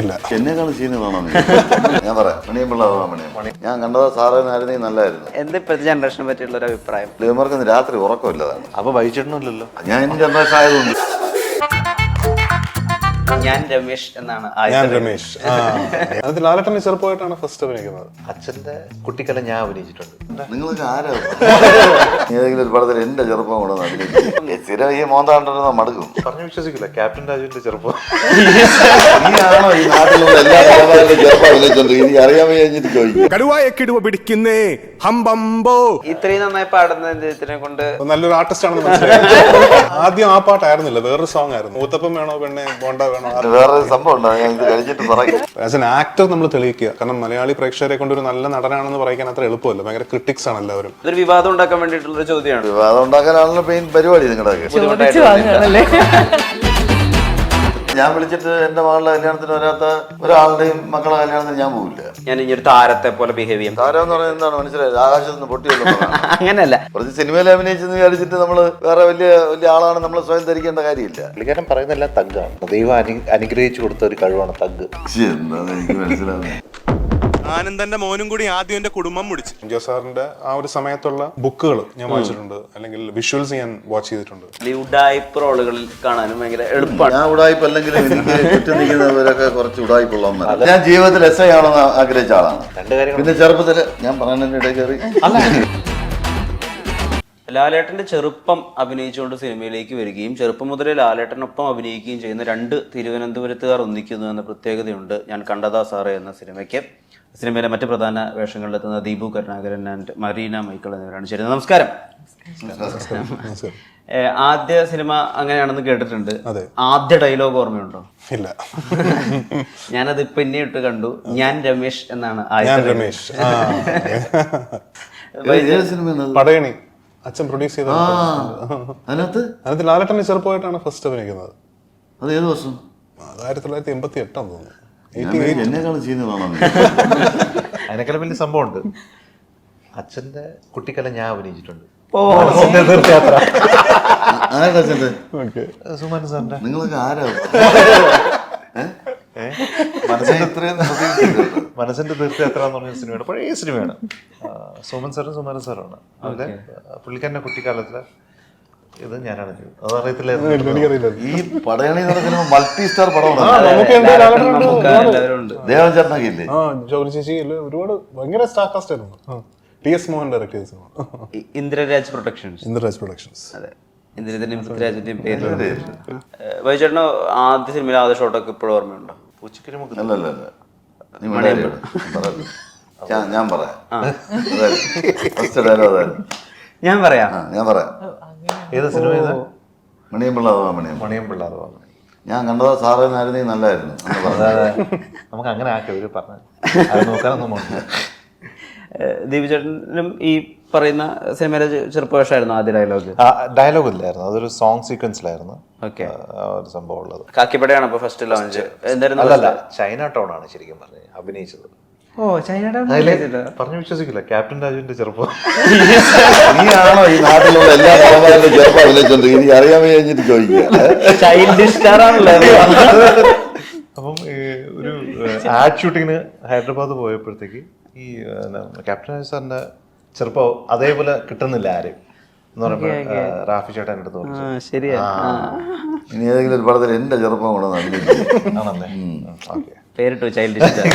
ഇല്ല. എന്നെക്കാൾ സീനിയറാണോ? ഞാൻ പറയാം മണിയും ഞാൻ കണ്ടത് സാറേനായിരുന്നെങ്കിൽ നല്ലായിരുന്നു. എന്ത് ഇപ്പോഴത്തെ ജനറേഷനെ പറ്റിയുള്ള ഒരു അഭിപ്രായം? ഇവർക്ക് രാത്രി ഉറക്കമില്ലതാണ് അപ്പൊ വൈകിട്ടൊന്നുമില്ലല്ലോ ഞാൻ ജനറേഷൻ ആയതുകൊണ്ട്. ഞാൻ രമേശ് എന്നാണ് ഞാൻ രമേശ്. ആ അതിൽ ലാലട്ടനെ ചെറുപ്പമായിട്ടാണ് ഫസ്റ്റ് അഭിനയിക്കുന്നത്. അച്ഛന്റെ കുട്ടിക്കാലം ഞാൻ അഭിനയിച്ചിട്ടുണ്ട്. നിങ്ങൾക്ക് ആരാ? ഏതെങ്കിലും ഒരു പടത്തിൽ എന്റെ ചെറുപ്പം കൂടെ ഒന്ന് അഭിനയിക്കും. സ്ഥിരം ഈ മോന്താണ്ടെന്ന് മടുക്കും. പറഞ്ഞു വിശ്വസിക്കില്ല. ക്യാപ്റ്റൻ രാജുവിന്റെ ചെറുപ്പം. നീയാണോ ഈ നാട്ടിലുള്ള എല്ലാ കലാകാരന്റെ ചെറുപ്പം അഭിനയിച്ചോണ്ട് ഇനി അറിയാൻ കഴിഞ്ഞിട്ട് ചോദിക്കും. കടുവായക്കിടുവ പിടിക്കുന്നേ ഹംബംബോ. ഇത്രയും നന്നായി പാടുന്ന ഇതിനെ കൊണ്ട് അപ്പൊ നല്ലൊരു ആർട്ടിസ്റ്റ് ആണെന്ന് മനസ്സിലായി. ആദ്യം ആ പാട്ടായിരുന്നില്ല വേറൊരു സോങ് ആയിരുന്നു. ഊത്തപ്പം വേണോ പെണ്ണെ ബോണ്ട വേണോ വേറൊരു സംഭവം ഉണ്ടോ. ഞാൻ ഇത് കഴിച്ചിട്ട് പറയും. ആസ് എൻ ആക്ടർ നമ്മൾ തെളിയിക്കുക. കാരണം മലയാളി പ്രേക്ഷകരെ കൊണ്ട് ഒരു നല്ല നടനാണെന്ന് പറയിക്കാൻ അത്ര എളുപ്പമല്ല. ഭയങ്കര ക്രിട്ടിക്സ് ആണ് എല്ലാവരും. ഇതൊരു വിവാദം ഉണ്ടാക്കാൻ വേണ്ടിയിട്ടുള്ള ഒരു ചോദ്യമാണ്. വിവാദം ഉണ്ടാക്കാനാണല്ലോ മെയിൻ പരിപാടി നിങ്ങളുടെയൊക്കെ. ചോദിച്ചു വാങ്ങുകയാണല്ലേ ഞാൻ വിളിച്ചിട്ട് എന്റെ മകളുടെ കല്യാണത്തിന് വരാത്ത ഒരാളുടെയും മക്കളുടെ കല്യാണത്തിന് ഞാൻ പോകില്ല ഞാൻ ഇനി ഒരു താരത്തെ പോലെ ബിഹേവ് ചെയ്യും. താരം എന്ന് പറയുന്നത് എന്താണ്? മനസ്സിലായത് ആകാശത്ത് നിന്ന് പൊട്ടിയല്ലോ അങ്ങനെയല്ല. കുറച്ച് സിനിമയിൽ അഭിനയിച്ചെന്ന് വിചാരിച്ചിട്ട് നമ്മൾ വേറെ വലിയ വലിയ ആളാണ് നമ്മൾ സ്വയം ധരിക്കേണ്ട കാര്യമില്ല. പുള്ളിക്കാരൻ പറയുന്നതെല്ലാം തഗ്ഗാണ് ദൈവം അനുഗ്രഹിച്ചു കൊടുത്ത ഒരു കഴിവാണ് തഗ്ഗ് എനിക്ക് മനസ്സിലാവുന്നത് ആനന്ദന്റെ മോനും കൂടി ആദ്യം എന്റെ കുടുംബം മുടിച്ചു. എം സാറിന്റെ ആ ഒരു സമയത്തുള്ള ബുക്കുകൾ ഞാൻ വായിച്ചിട്ടുണ്ട്. അല്ലെങ്കിൽ വിഷ്വൽസ് ഞാൻ വാച്ച് ചെയ്തിട്ടുണ്ട്. ഉഡായ്പ റോളുകളിൽ കാണാനും ഭയങ്കര എളുപ്പമാണ് ഞാൻ ഉടായ്പ അല്ലെങ്കിലും എനിക്ക് ചുറ്റും നിൽക്കുന്നവരൊക്കെ കുറച്ച് ഉടായ്പുള്ളവന്മാർ ഞാൻ ജീവിതത്തിൽ എസ് ഐ ആണെന്ന് ആഗ്രഹിച്ച ആളാണ്. രണ്ട് കാര്യങ്ങൾ. പിന്നെ ചെറുപ്പത്തിൽ ഞാൻ പറയുന്നതിന്റെ ഇടയിൽ കയറി. ലാലേട്ടന്റെ ചെറുപ്പം അഭിനയിച്ചുകൊണ്ട് സിനിമയിലേക്ക് വരികയും ചെറുപ്പം മുതലേ ലാലേട്ടനൊപ്പം അഭിനയിക്കുകയും ചെയ്യുന്ന രണ്ട് തിരുവനന്തപുരത്തുകാർ ഒന്നിക്കുന്നു എന്ന പ്രത്യേകതയുണ്ട് ഞാൻ കണ്ടതാ സാറേ എന്ന സിനിമയ്ക്ക്. സിനിമയിലെ മറ്റ് പ്രധാന വേഷങ്ങളിലെത്തുന്ന ദീപു കരുണാകരൻ ആൻഡ് മരീന മൈക്കിൾ എന്നിവരാണ് ചേരുന്നത്. നമസ്കാരം. ആദ്യ സിനിമ അങ്ങനെയാണെന്ന് കേട്ടിട്ടുണ്ട്. ആദ്യ ഡയലോഗ് ഓർമ്മയുണ്ടോ? ഇല്ല. ഞാനത് പിന്നെ ഇട്ട് കണ്ടു. ഞാൻ രമേശ് എന്നാണ് ഞാൻ രമേശ്? പടയണി. അച്ഛൻ പ്രൊഡ്യൂസ് ചെയ്ത അതിനകത്ത്? അതിനകത്ത് ലാലട്ടനെ ചെറുപ്പമായിട്ടാണ് ഫസ്റ്റ് അഭിനയിക്കുന്നത്. അത് ഏത് വർഷം ആയിരത്തി തൊള്ളായിരത്തി എൺപത്തി എട്ടാന്ന് തോന്നുന്നു. എന്നെക്കാളും? അതിനേക്കാളും വലിയ സംഭവമുണ്ട്. അച്ഛന്റെ കുട്ടിക്കല ഞാൻ അഭിനയിച്ചിട്ടുണ്ട്. മനസ്സിന്റെ തീർത്ഥയാത്ര. അച്ഛന്റെ സുമൻ സാറിന്റെ. ആരാ? ഇത്രയും പ്രതീക്ഷിച്ചില്ല. മനസ്സിന്റെ തീർത്ഥയാത്ര എന്ന് പറഞ്ഞ സിനിമയാണ്. പഴയ സിനിമയാണ്. സോമൻ സുമൻ സാറും സുമൻ സാറുമാണ്. അതിലെ പുള്ളിക്കാരന്റെ കുട്ടിക്കാലത്തിലെ ഇത് ഞാനാണ്. ചെയ്തത് അതറിയത്തില്ല ഈ പടയണി എന്ന് മൾട്ടി സ്റ്റാർ പടമാണ്. ദേവൻ ചേട്ടനൊക്കെ ഇല്ലേ ചേച്ചി ഒരുപാട് ഭയങ്കര സ്റ്റാർ കാസ്റ്റ് ആയിരുന്നു ടി എസ് മോഹൻ ഡയറക്ട് ചെയ്ത സിനിമ. ഇന്ദ്രരാജ് പ്രൊഡക്ഷൻസ് ഇന്ദ്രരാജ് പ്രൊഡക്ഷൻസ് അതെ. ഇന്ദ്രജിന്റെയും പൃഥ്വിരാജിന്റെയും പേരിലുണ്ട് വൈചേട്ടന് ആദ്യ സിനിമയിലെ ആദ്യ ഷോട്ടൊക്കെ ഇപ്പോഴും ഓർമ്മയുണ്ടോ? പൂച്ചക്കിരി ഞാൻ ഞാൻ പറയാം. ഞാൻ പറയാം. ഞാൻ പറയാം. ഏത് സിനിമ ഇത് മണിയമ്പിള്ള. അഥവാ മണിയം മണിയം പിള്ളാർ പറഞ്ഞു ഞാൻ കണ്ടത് സാറേ നല്ലതായിരുന്നു എന്ന് പറഞ്ഞു. നമുക്ക് അങ്ങനെ ആക്കി ഒരു പറഞ്ഞു അത് നോക്കാനൊന്നും ഈ പറയുന്ന സിനിമയിലെ ചെറുപ്പവേഷമായിരുന്നു ആദ്യ ഡയലോഗ്? ഡയലോഗ് ഇല്ലായിരുന്നു അതൊരു സോങ് സീക്വൻസിലായിരുന്നു. ഓക്കെ. ആ ഒരു സംഭവം ഉള്ളത്. കാക്കിപ്പടയാണ് ഫസ്റ്റ് ലോഞ്ച് എന്തായിരുന്നു അല്ലല്ല ചൈന ടൗൺ ആണ് ശരിക്കും പറഞ്ഞത് അഭിനയിച്ചത്. ഓ ചൈനയുടെ പറഞ്ഞു വിശ്വസിക്കില്ല. ക്യാപ്റ്റൻ രാജുവിന്റെ ചെറുപ്പം. നീയാണോ ഈ നാട്ടിലുള്ള എല്ലാ കലാകാരന്റെ ചെറുപ്പം അഭിനയിച്ചോണ്ട് ഇനി അറിയാൻ കഴിഞ്ഞിട്ട് ചോദിക്കുക. അപ്പം ഒരു ആഡ് ഷൂട്ടിങ്ങിന് ഹൈദരാബാദ് പോയപ്പോഴത്തേക്ക് ഈ ക്യാപ്റ്റൻ രാജു സാറിന്റെ ചെറുപ്പം അതേപോലെ കിട്ടുന്നില്ല ആരും എന്ന് പറയുമ്പോൾ റാഫി ചേട്ടൻ വിളിച്ചു ശരിയാ. ഇനി ഏതെങ്കിലും ഒരു പടത്തിൽ എന്റെ ചെറുപ്പം കൂടെ നന്ദി അഭിനയിക്കും. ആണല്ലേ? ഓക്കെ. പേരിട്ടു ചൈൽഡ് സ്റ്റാർ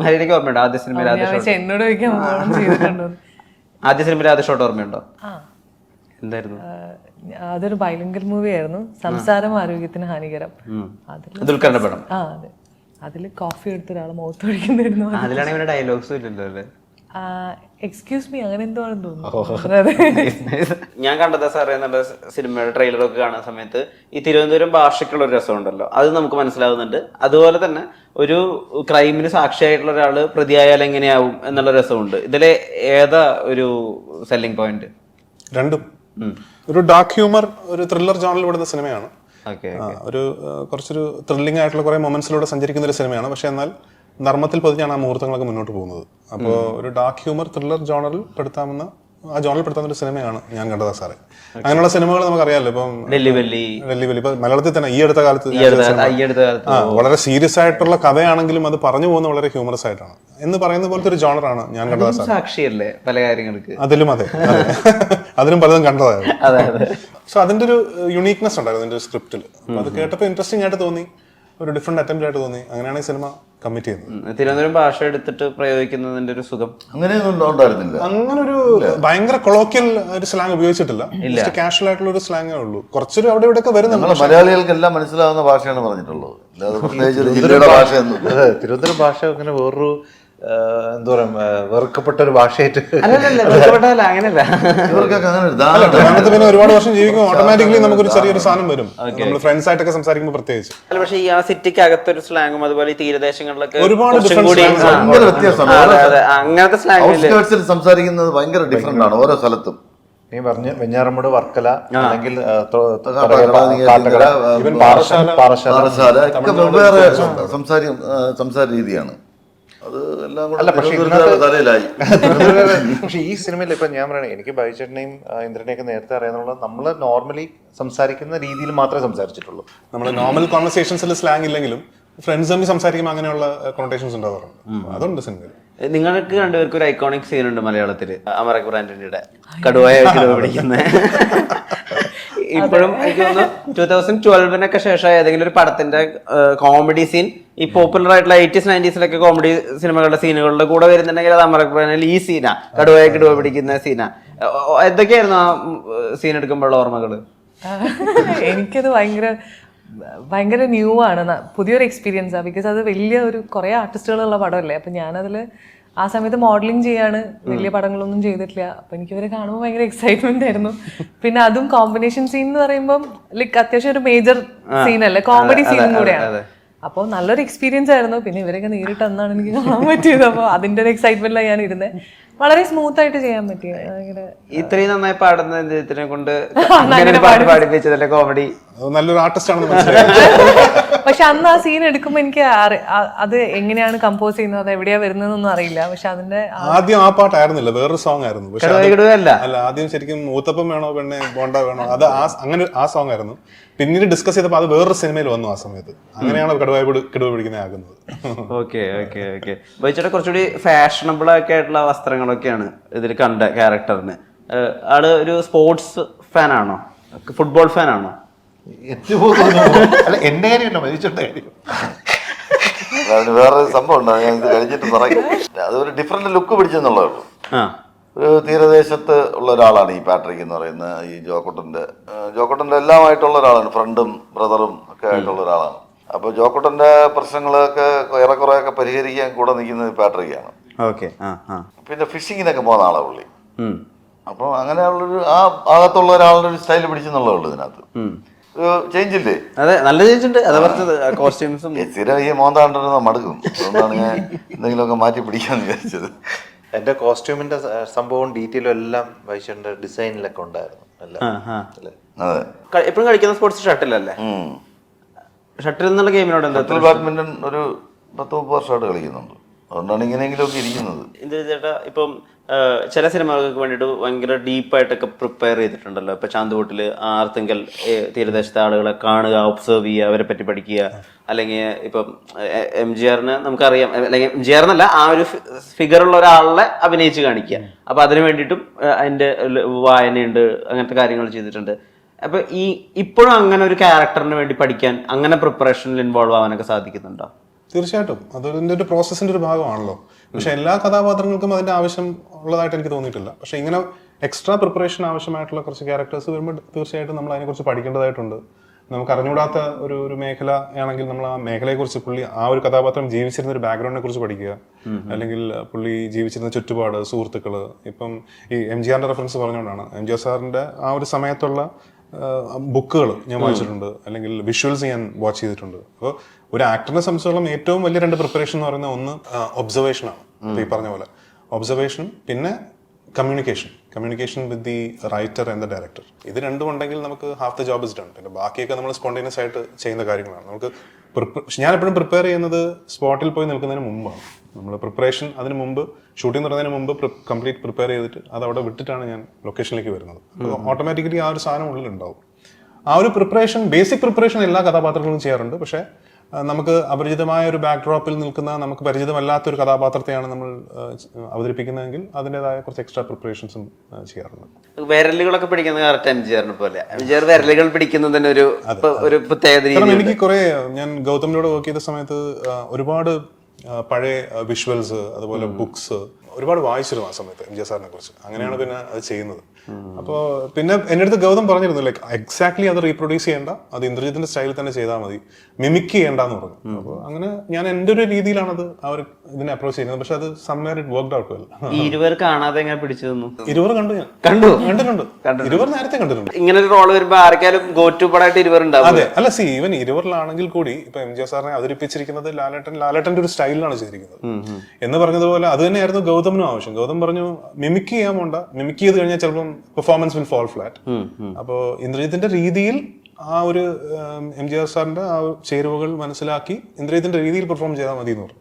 മരീനയ്ക്ക് ഓർമ്മയുണ്ടോ? ആദ്യ സിനിമയിൽ ആദ്യ ആദ്യ സിനിമയിൽ ആദ്യ ഷോട്ട് ഓർമ്മയുണ്ടോ? ആ. എന്തായിരുന്നു? അതൊരു ബൈലിംഗൽ മൂവി ആയിരുന്നു. സംസാരം ആരോഗ്യത്തിന് ഹാനികരം. അതിൽ ദുൽഖറിന്റെ പടം. ആ അതെ. അതിൽ കോഫി എടുത്ത ഒരാൾ മുഖത്തൊഴിക്കുന്നായിരുന്നു അതിലാണെങ്കിൽ ഇവരുടെ ഡയലോഗ്സും ഇല്ലല്ലോ അല്ലേ? എക്സ്ക്യൂസ് മീ അങ്ങനെ എന്തോ ആണെന്ന് തോന്നുന്നു. ഞാൻ കണ്ടത് സാറേ എന്നുള്ള സിനിമയുടെ ട്രെയിലറൊക്കെ കാണുന്ന സമയത്ത് ഈ തിരുവനന്തപുരം ഭാഷയ്ക്കുള്ള ഒരു രസമുണ്ടല്ലോ. അത് നമുക്ക് മനസ്സിലാവുന്നുണ്ട്. അതുപോലെ തന്നെ ഒരു ക്രൈമിന് സാക്ഷിയായിട്ടുള്ള ഒരാൾ പ്രതിയായാൽ എങ്ങനെയാവും എന്നുള്ള രസമുണ്ട്. ഇതിലെ ഏതാ ഒരു സെല്ലിംഗ് പോയിന്റ് രണ്ടും. ഒരു ഡാർക്ക് ഹ്യൂമർ ഒരു ത്രില്ലർ ജോണിൽ വിടുന്ന സിനിമയാണ്. ഓക്കെ ഒരു കുറച്ചൊരു ത്രില്ലിംഗ് ആയിട്ടുള്ള കുറെ മൊമെന്റ്സിലൂടെ സഞ്ചരിക്കുന്ന ഒരു സിനിമയാണ്. പക്ഷെ എന്നാൽ നർമ്മത്തിൽ പതിഞ്ഞാണ് ആ മുഹൂർത്തങ്ങളൊക്കെ മുന്നോട്ട് പോകുന്നത്. അപ്പോൾ ഒരു ഡാർക്ക് ഹ്യൂമർ ത്രില്ലർ ജോണറിൽ പെടുത്താമെന്ന ആ ജോണിൽ പെടുത്താമെന്ന ഒരു സിനിമയാണ് ഞാൻ കണ്ടതാ സാറേ. അങ്ങനെയുള്ള സിനിമകൾ നമുക്കറിയാമല്ലോ ഇപ്പം വെല്ലുവിളി ഇപ്പൊ മലയാളത്തിൽ തന്നെ ഈ അടുത്ത കാലത്ത് ആ വളരെ സീരിയസ് ആയിട്ടുള്ള കഥയാണെങ്കിലും അത് പറഞ്ഞു പോകുന്ന വളരെ ഹ്യൂമറസ് ആയിട്ടാണ്. എന്ന് പറയുന്ന പോലത്തെ ഒരു ജോണറാണ് ഞാൻ കണ്ടതാ സാർ സാക്ഷിയല്ലേ പല കാര്യങ്ങൾക്ക്? അതിലും അതെ അതെ. അതിലും പലതും കണ്ടതായിരുന്നു. സോ അതിന്റെ ഒരു യുണീക്നെസ് ഉണ്ടായിരുന്നു സ്ക്രിപ്റ്റിൽ അത് കേട്ടപ്പോൾ ഇൻട്രസ്റ്റിംഗ് ആയിട്ട് തോന്നി. ഒരു ഡിഫറെന്റ് അറ്റംപ്റ്റ് ആയിട്ട് തോന്നി. അങ്ങനെയാണ് ഈ സിനിമ കമ്മിറ്റ് ചെയ്യുന്നത് തിരുവനന്തപുരം ഭാഷ എടുത്തിട്ട് പ്രയോഗിക്കുന്നതിന്റെ ഒരു സുഖം. അങ്ങനെയൊന്നും ഉണ്ടായിരുന്നില്ല. അങ്ങനെ ഒരു ഭയങ്കര കൊളോക്കിയൽ ഒരു സ്ലാങ് ഉപയോഗിച്ചിട്ടില്ല. കാഷ്വൽ ആയിട്ടുള്ള ഒരു സ്ലാങ്ങേ ഉള്ളൂ. കുറച്ചൊരു അവിടെ ഇവിടെ ഒക്കെ വരുന്നുണ്ട് മലയാളികൾക്ക് എല്ലാം മനസ്സിലാവുന്ന ഭാഷയാണ് പറഞ്ഞിട്ടുള്ളത്. തിരുവനന്തപുരം ഭാഷ അങ്ങനെ വേറൊരു എന്താ പറയാ വെറുക്കപ്പെട്ട ഒരു ഭാഷയായിട്ട്. അങ്ങനെയല്ല. ഇവർക്കൊക്കെ അങ്ങനെ പിന്നെ ഒരുപാട് വർഷം ജീവിക്കുമ്പോൾ ഓട്ടോമാറ്റിക്കലി നമുക്കൊരു ചെറിയൊരു സാധനം. വരും. നമ്മൾ ഫ്രണ്ട്സ് ആയിട്ടൊക്കെ സംസാരിക്കുമ്പോൾ പ്രത്യേകിച്ച്. അല്ല പക്ഷെ ഈ ആ സിറ്റിക്ക് അകത്തൊരു സ്ലാങ്ങും അതുപോലെ ഈ തീരദേശങ്ങളിലൊക്കെ ഒരുപാട്. അങ്ങനത്തെ സ്ലാങ് സംസാരിക്കുന്നത് ഭയങ്കര ഡിഫറെന്റ് ആണ് ഓരോ സ്ഥലത്തും. നീ പറഞ്ഞു വെഞ്ഞാറമ്മൂട് വർക്കല അല്ലെങ്കിൽ പാറശാല. പാറശാല. സംസാര രീതിയാണ്. അത് എല്ലാം കൂടെ പക്ഷേ തലയിലായി. പക്ഷെ ഈ സിനിമയിൽ ഇപ്പൊ ഞാൻ പറയണേ എനിക്ക് ബൈചേട്ടനെയും ഇന്ദ്രനെയൊക്കെ നേരത്തെ അറിയാന്നുള്ള നമ്മൾ നോർമലി സംസാരിക്കുന്ന രീതിയിൽ മാത്രമേ സംസാരിച്ചിട്ടുള്ളൂ. നമ്മൾ നോർമൽ കോൺവെർസേഷൻസിൽ സ്ലാങ് ഇല്ലെങ്കിലും ഫ്രണ്ട്സ് തമ്മിൽ സംസാരിക്കുമ്പോൾ അങ്ങനെയുള്ള കൊണോട്ടേഷൻസ് ഉണ്ടാവാറുണ്ട് അതുണ്ട് സിനിമയിൽ. നിങ്ങൾക്ക് രണ്ടുപേർക്ക് ഒരു ഐക്കോണിക് സീൻ ഉണ്ട് മലയാളത്തിൽ അമറക് ബ്രാൻഡിന്റെ കടുവായ പിടിക്കുന്ന ഇപ്പോഴും എനിക്ക് തോന്നുന്നു ടൂ തൗസൻഡ് ട്വൽവിനൊക്കെ ശേഷം ഏതെങ്കിലും ഒരു പടത്തിന്റെ കോമഡി സീൻ ഈ പോപ്പുലർ ആയിട്ടുള്ള എയ്റ്റീസ് നയന്റീസിലൊക്കെ കോമഡി സിനിമകളുടെ സീനുകളുടെ കൂടെ വരുന്നുണ്ടെങ്കിൽ അത് അക്ബർ ഈ സീനാ കടുവയെ കിടുവ പിടിക്കുന്ന സീനാ എന്തൊക്കെയായിരുന്നു ആ സീൻ എടുക്കുമ്പോഴുള്ള ഓർമ്മകൾ? എനിക്കത് ഭയങ്കര ഭയങ്കര ന്യൂ ആണ്. പുതിയൊരു എക്സ്പീരിയൻസ് ആണ് ബിക്കോസ് അത് വലിയ ഒരു കുറേ ആർട്ടിസ്റ്റുകളുള്ള പടമല്ലേ? അപ്പം ഞാനതിൽ ആ സമയത്ത് മോഡലിംഗ് ചെയ്യാണ്. വലിയ പടങ്ങളൊന്നും ചെയ്തിട്ടില്ല. അപ്പൊ എനിക്ക് ഇവരെ കാണുമ്പോൾ ഭയങ്കര എക്സൈറ്റ്മെന്റ് ആയിരുന്നു. പിന്നെ അതും കോമ്പിനേഷൻ സീൻ എന്ന് പറയുമ്പോൾ ലൈക്ക് അത്യാവശ്യം ഒരു മേജർ സീൻ അല്ലേ? കോമഡി സീൻ കൂടെയാണ്. അപ്പോൾ നല്ലൊരു എക്സ്പീരിയൻസ് ആയിരുന്നു. പിന്നെ ഇവരൊക്കെ നേരിട്ട് എന്നാണ് എനിക്ക് കാണാൻ പറ്റിയത്. അപ്പോൾ അതിന്റെ ഒരു എക്സൈറ്റ്മെന്റിലാണ് ഞാൻ ഇരുന്നത് വളരെ സ്മൂത്ത് ആയിട്ട് ചെയ്യാൻ പറ്റിയ? ഇത്രയും നന്നായി പാടുന്ന എന്തിനെ കൊണ്ട് അങ്ങനെ പാട്ട് പാടിപ്പിച്ചതല്ലേ കോമഡി നല്ലൊരു ആർട്ടിസ്റ്റ് ആണെന്ന് മനസ്സിലായി. പക്ഷെ അന്ന് ആ സീൻ എടുക്കുമ്പോൾ എനിക്ക് ആ- അത് എങ്ങനെയാണ് കമ്പോസ് ചെയ്യുന്നത് അത് എവിടെയാ വരുന്നതെന്നൊന്നും അറിയില്ല. പക്ഷെ അതിന്റെ ആദ്യം ആ പാട്ടായിരുന്നില്ല വേറൊരു സോങ് ആയിരുന്നു. പക്ഷെ അല്ല ആദ്യം ശരിക്കും മൂത്തപ്പം വേണോ പെണ്ണെ ബോണ്ട വേണോ അത് ആ അങ്ങനെ ആ സോങ് ആയിരുന്നു. പിന്നീട് ഡിസ്കസ് ചെയ്തപ്പോൾ അത് വേറൊരു സിനിമയിൽ വന്നു ആ സമയത്ത്. അങ്ങനെയാണ് കടുവായി കിടുവ പിടിക്കുന്നത് ആകുന്നത്. ഓക്കെ ഓക്കെ ഓക്കെ കുറച്ചുകൂടി ഫാഷനബിൾ ഒക്കെ ആയിട്ടുള്ള വസ്ത്രങ്ങളൊക്കെയാണ് ഇതിൽ കണ്ട ക്യാരക്ടറിന് ആൾ ഒരു സ്പോർട്സ് ഫാനാണോ ആണോ? ഫുട്ബോൾ ഫാനാണോ ആണോ? അല്ല എന്റെ കാര്യമല്ല മരിച്ചോട്ടെ കാര്യം. അതിന് വേറൊരു സംഭവം ഉണ്ട്? അത് ഞാൻ ഇത് കഴിഞ്ഞിട്ട് പറയും. അതൊരു ഡിഫറെന്റ് ലുക്ക് പിടിച്ചെന്നുള്ളതേ ഉള്ളൂ. ആ. ഒരു തീരദേശത്ത് ഉള്ള ഒരാളാണ് ഈ പാട്രിക് എന്ന് പറയുന്ന ഈ ജോക്കുട്ടന്റെ ആ, ജോക്കുട്ടന്റെ എല്ലാമായിട്ടുള്ള ഒരാളാണ്. ഫ്രണ്ടും ബ്രദറും ഒക്കെ ആയിട്ടുള്ള ഒരാളാണ്. അപ്പോൾ ജോക്കുട്ടന്റെ പ്രശ്നങ്ങളൊക്കെ ഏറെക്കുറെ ഒക്കെ പരിഹരിക്കാൻ കൂടെ നിൽക്കുന്നത് പാട്രിക് പാട്രിക്കാണ് ഓക്കെ പിന്നെ ഫിഷിങ്ങിനൊക്കെ പോകുന്ന ആളാ പുള്ളി. അപ്പൊ അങ്ങനെയുള്ളൊരു ആ ഭാഗത്തുള്ള ഒരാളുടെ ഒരു സ്റ്റൈൽ പിടിച്ചെന്നുള്ളതേ ഉള്ളൂ ഇതിനകത്ത്. ചേഞ്ച് ഇല്ലേ അതെ നല്ല ചേഞ്ച് അത് പറഞ്ഞത് കോസ്റ്റ്യൂംസും സ്ഥിരം ഈ മോന്താണ്ടിരുന്ന മടുക്കും. അതുകൊണ്ടാണ് ഞാൻ എന്തെങ്കിലുമൊക്കെ മാറ്റി പിടിക്കാന്ന് വിചാരിച്ചത്. എന്റെ കോസ്റ്റ്യൂമിന്റെ സംഭവം ഡീറ്റെയിലും എല്ലാം വൈശ്യന്റെ ഡിസൈനിലൊക്കെ ഉണ്ടായിരുന്നു? എപ്പോഴും കളിക്കുന്ന സ്പോർട്സ് ഷട്ടിലല്ലേ. ഷട്ടിൽ എന്നുള്ള ഗെയിമിനോട് ബാഡ്മിന്റൺ ഒരു പത്ത് മുപ്പത് വർഷമായിട്ട് കളിക്കുന്നുണ്ട്. അതുകൊണ്ടാണ് ഇങ്ങനെയെങ്കിലുമൊക്കെ ഇരിക്കുന്നത്. ഇത് ചേട്ടാ ഇപ്പം ചില സിനിമകൾക്ക് വേണ്ടിയിട്ട് ഭയങ്കര ഡീപ്പായിട്ടൊക്കെ പ്രിപ്പയർ ചെയ്തിട്ടുണ്ടല്ലോ. ഇപ്പൊ ചാന്തുകൂട്ടിൽ ആർത്തിങ്കൽ തീരദേശത്തെ ആളുകളെ കാണുക ഒബ്സർവ് ചെയ്യുക അവരെ പറ്റി പഠിക്കുക. അല്ലെങ്കിൽ ഇപ്പം എം ജി ആറിന് നമുക്കറിയാം അല്ലെങ്കിൽ എം ജി ആറിനല്ല ആ ഒരു ഫിഗർ ഉള്ള ഒരാളെ അഭിനയിച്ച് കാണിക്കുക. അപ്പൊ അതിന് വേണ്ടിയിട്ടും അതിന്റെ വായനയുണ്ട് അങ്ങനത്തെ കാര്യങ്ങൾ ചെയ്തിട്ടുണ്ട്. അപ്പൊ ഈ ഇപ്പോഴും അങ്ങനെ ഒരു ക്യാരക്ടറിന് വേണ്ടി പഠിക്കാൻ അങ്ങനെ പ്രിപ്പറേഷനിൽ ഇൻവോൾവ് ആവാനൊക്കെ സാധിക്കുന്നുണ്ടോ? തീർച്ചയായിട്ടും. ഇതിന്റെ ഒരു പ്രോസസ്സിന്റെ ഒരു ഭാഗമാണല്ലോ. പക്ഷെ എല്ലാ കഥാപാത്രങ്ങൾക്കും അതിന്റെ ആവശ്യം ഉള്ളതായിട്ട് എനിക്ക് തോന്നിയിട്ടില്ല. പക്ഷെ ഇങ്ങനെ എക്സ്ട്രാ പ്രിപ്പറേഷൻ ആവശ്യമായിട്ടുള്ള കുറച്ച് ക്യാരക്ടേഴ്സ് വരുമ്പോൾ തീർച്ചയായിട്ടും നമ്മൾ അതിനെക്കുറിച്ച് പഠിക്കേണ്ടതായിട്ടുണ്ട്. നമുക്ക് അറിഞ്ഞുകൂടാത്ത ഒരു ഒരു മേഖല ആണെങ്കിൽ നമ്മൾ ആ മേഖലയെക്കുറിച്ച് പുള്ളി ആ ഒരു കഥാപാത്രം ജീവിച്ചിരുന്ന ഒരു ബാക്ക്ഗ്രൗണ്ടിനെ കുറിച്ച് പഠിക്കുക. അല്ലെങ്കിൽ പുള്ളി ജീവിച്ചിരുന്ന ചുറ്റുപാട് സുഹൃത്തുക്കൾ ഇപ്പം ഈ എം ജി ആറിന്റെ റെഫറൻസ് പറഞ്ഞുകൊണ്ടാണ്. എം ജി ആർ സാറിന്റെ ആ ഒരു സമയത്തുള്ള ബുക്കുകൾ ഞാൻ വായിച്ചിട്ടുണ്ട്. അല്ലെങ്കിൽ വിഷ്വൽസ് ഞാൻ വാച്ച് ചെയ്തിട്ടുണ്ട്. അപ്പോൾ ഒരു ആക്ടറിനെ സംബന്ധിച്ചോളം ഏറ്റവും വലിയ രണ്ട് പ്രിപ്പറേഷൻ എന്ന് പറയുന്ന ഒന്ന് ഒബ്സർവേഷൻ ആണ്. ഈ പറഞ്ഞ പോലെ. ഒബ്സർവേഷൻ പിന്നെ communication communication with the writer and the director ഇത് രണ്ടും ഉണ്ടെങ്കിൽ നമുക്ക് half the job is done പിന്നെ ബാക്കിയൊക്കെ നമ്മൾ സ്പോണ്ടേനിയസ് ആയിട്ട് ചെയ്യുന്ന കാര്യങ്ങളാണ്. നമുക്ക് ഞാൻ എപ്പോഴും പ്രിപ്പയർ ചെയ്യുന്നത് സ്പോട്ടിൽ പോയി നിൽക്കുന്നതിന് മുമ്പാണ്. നമ്മൾ പ്രിപ്പറേഷൻ അതിന് മുമ്പ് ഷൂട്ടിംഗ് തുടങ്ങുന്നതിന് മുമ്പ് കംപ്ലീറ്റ് പ്രിപ്പയർ ചെയ്തിട്ട് അത് അവിടെ വിട്ടിട്ടാണ് ഞാൻ ലൊക്കേഷനിലേക്ക് വരുന്നത്. ഓട്ടോമാറ്റിക്കലി ആ ഒരു സാധനം ഉള്ളിലുണ്ടാവും. ആ ഒരു പ്രിപ്പറേഷൻ ബേസിക് പ്രിപ്പറേഷൻ എല്ലാ കഥാപാത്രങ്ങളും ചെയ്യാറുണ്ട്. പക്ഷേ നമുക്ക് അപരിചിതമായ ഒരു ബാക്ക്ഡ്രോപ്പിൽ നിൽക്കുന്ന നമുക്ക് പരിചിതമല്ലാത്ത ഒരു കഥാപാത്രത്തെയാണ് നമ്മൾ അവതരിപ്പിക്കുന്നതെങ്കിൽ അതിന്റെതായ കുറച്ച് എക്സ്ട്രാ പ്രിപ്പറേഷൻസും ചെയ്യാറുണ്ട്. വിരലുകളൊക്കെ പിടിക്കുന്നത് കറക്റ്റ് അഞ്ചാറിന് പോലെ. അഞ്ചാറ് വിരലുകൾ പിടിക്കുന്നത് തന്നെ ഒരു ഒരു പ്രത്യേകത എനിക്ക് കുറെ ഞാൻ ഗൗതമിനോട് വർക്ക് ചെയ്ത സമയത്ത് ഒരുപാട് പഴയ വിഷ്വൽസ് അതുപോലെ ബുക്സ് ഒരുപാട് വായിച്ചിരുന്നു ആ സമയത്ത് എം ജി സാറിനെ കുറിച്ച്. അങ്ങനെയാണ് പിന്നെ അത് ചെയ്യുന്നത്. അപ്പോൾ പിന്നെ എന്റെ അടുത്ത് ഗൗതം പറഞ്ഞിരുന്നു ലൈക് എക്സാക്ട്ലി അത് റീപ്രൊഡ്യൂസ് ചെയ്യേണ്ട അത് ഇന്ദ്രജിത്തിന്റെ സ്റ്റൈലിൽ തന്നെ ചെയ്താൽ മതി മിമിക് ചെയ്യേണ്ടെന്ന് പറഞ്ഞു. അപ്പോൾ അങ്ങനെ ഞാൻ എന്റെ ഒരു രീതിയിലാണ് അത് അവർ ഇതിനെ അപ്രോച്ച് ചെയ്യുന്നത്. പക്ഷെ അത് സമ്മേർ ഇറ്റ് വർക്ക്ഡ് ഔട്ട് വെൽ ഇരുവർ കാണാതെ എങ്ങനെ പിടിച്ചു തന്നു ഇരുവർ കണ്ടു ഞാൻ. കണ്ടു? കണ്ടിട്ടുണ്ട്. ഇരുവർ നേരത്തെ കണ്ടിട്ടുണ്ട്. ഇങ്ങനെ ഒരു റോൾ വരുമ്പോ ആർക്കാലും ഗോ ടു പടായിട്ട് ഇരുവർ ഉണ്ടാവും. അതെ. അല്ല സി ഈവൻ ഇരുവറിലാണെങ്കിൽ കൂടി ഇപ്പൊ എം ജി സാറിനെ അവതരിപ്പിച്ചിരിക്കുന്നത് ലാലേട്ടൻ ലാലേട്ടന്റെ ഒരു സ്റ്റൈലിലാണ് ചെയ്തിരിക്കുന്നത്. എന്ന് പറഞ്ഞതുപോലെ അത് തന്നെയായിരുന്നു ഗൗതമിനും ആവശ്യം. ഗൗതം പറഞ്ഞു മിമിക് ചെയ്യാൻ പോണ്ട. മിമിക് ചെയ്ത് കഴിഞ്ഞാൽ ചിലപ്പം പെർഫോമൻസ് വിൽ ഫോൾ ഫ്ലാറ്റ് അപ്പോൾ ഇന്ദ്രജിത്തിന്റെ രീതിയിൽ ആ ഒരു എം ജി ആർ സാറിന്റെ ആ ചേരുവകൾ മനസ്സിലാക്കി ഇന്ദ്രജിത്തിന്റെ രീതിയിൽ പെർഫോം ചെയ്താൽ മതി എന്ന് പറഞ്ഞു.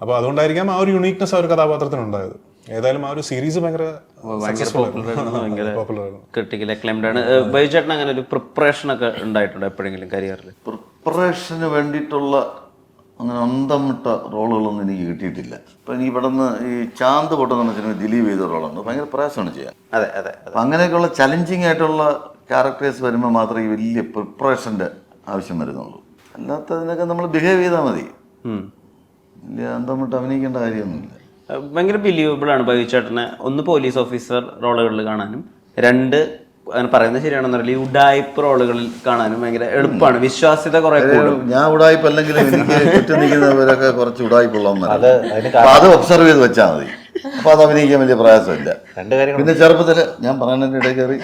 അപ്പൊ അതുകൊണ്ടായിരിക്കാം ആ ഒരു യുണീക്നെസ് ആ ഒരു കഥാപാത്രത്തിന് ഉണ്ടായത് ഏതായാലും ആ ഒരു സീരീസ് ഭയങ്കര ക്രിട്ടിക്കൽ അക്ലൈംഡ് ആണ്. ഏഹ് ബൈജു ചേട്ടൻ അങ്ങനെ ഒരു പ്രിപ്പറേഷൻ ഒക്കെ ഉണ്ടായിട്ടുണ്ടോ എപ്പോഴെങ്കിലും കരിയറിൽ പ്രിപ്പറേഷന് വേണ്ടിയിട്ടുള്ള അങ്ങനെ അന്തം വിട്ട റോളുകളൊന്നും എനിക്ക് കിട്ടിയിട്ടില്ല. ഇപ്പം എനിക്ക് പെട്ടെന്ന് ഈ ചാന്ത് പൊട്ടുന്ന സിനിമ ദിലീപ് ചെയ്ത റോളുണ്ട്. ഭയങ്കര പ്രയാസമാണ് ചെയ്യാൻ. അതെ അതെ അപ്പം അങ്ങനെയൊക്കെയുള്ള ചലഞ്ചിങ് ആയിട്ടുള്ള ക്യാരക്ടേഴ്സ് വരുമ്പോൾ മാത്രമേ ഈ വലിയ പ്രിപ്പറേഷന്റെ ആവശ്യം വരുന്നുള്ളൂ. അല്ലാത്തതിനൊക്കെ നമ്മൾ ബിഹേവ് ചെയ്താൽ മതി. വലിയ അന്തം വിട്ട് അഭിനയിക്കേണ്ട കാര്യമൊന്നുമില്ല. ഭയങ്കര ബിലീവബിൾ ആണ് ബൈ ചേട്ടനെ. ഒന്ന് പോലീസ് ഓഫീസർ റോളുകളിൽ കാണാനും രണ്ട് അങ്ങനെ പറയുന്നത് ശരിയാണെന്നറിയില്ല. ഈ ഉഡായ്പ റോളുകളിൽ കാണാനും ഭയങ്കര എളുപ്പമാണ്. വിശ്വാസ്യത കുറെ ഞാൻ ഉടായ്പ അല്ലെങ്കിലും എനിക്ക് ചുറ്റും നിൽക്കുന്നവരൊക്കെ കുറച്ച് അതിന് അപ്പൊ അത് ഒബ്സർവ് ചെയ്ത് വെച്ചാൽ മതി. അപ്പൊ അത് അഭിനയിക്കാൻ വലിയ പ്രയാസമില്ല. രണ്ട് കാര്യങ്ങൾ പിന്നെ ചെറുപ്പത്തിൽ ഞാൻ പറയുന്നതിന്റെ ഇടയിൽ കയറി.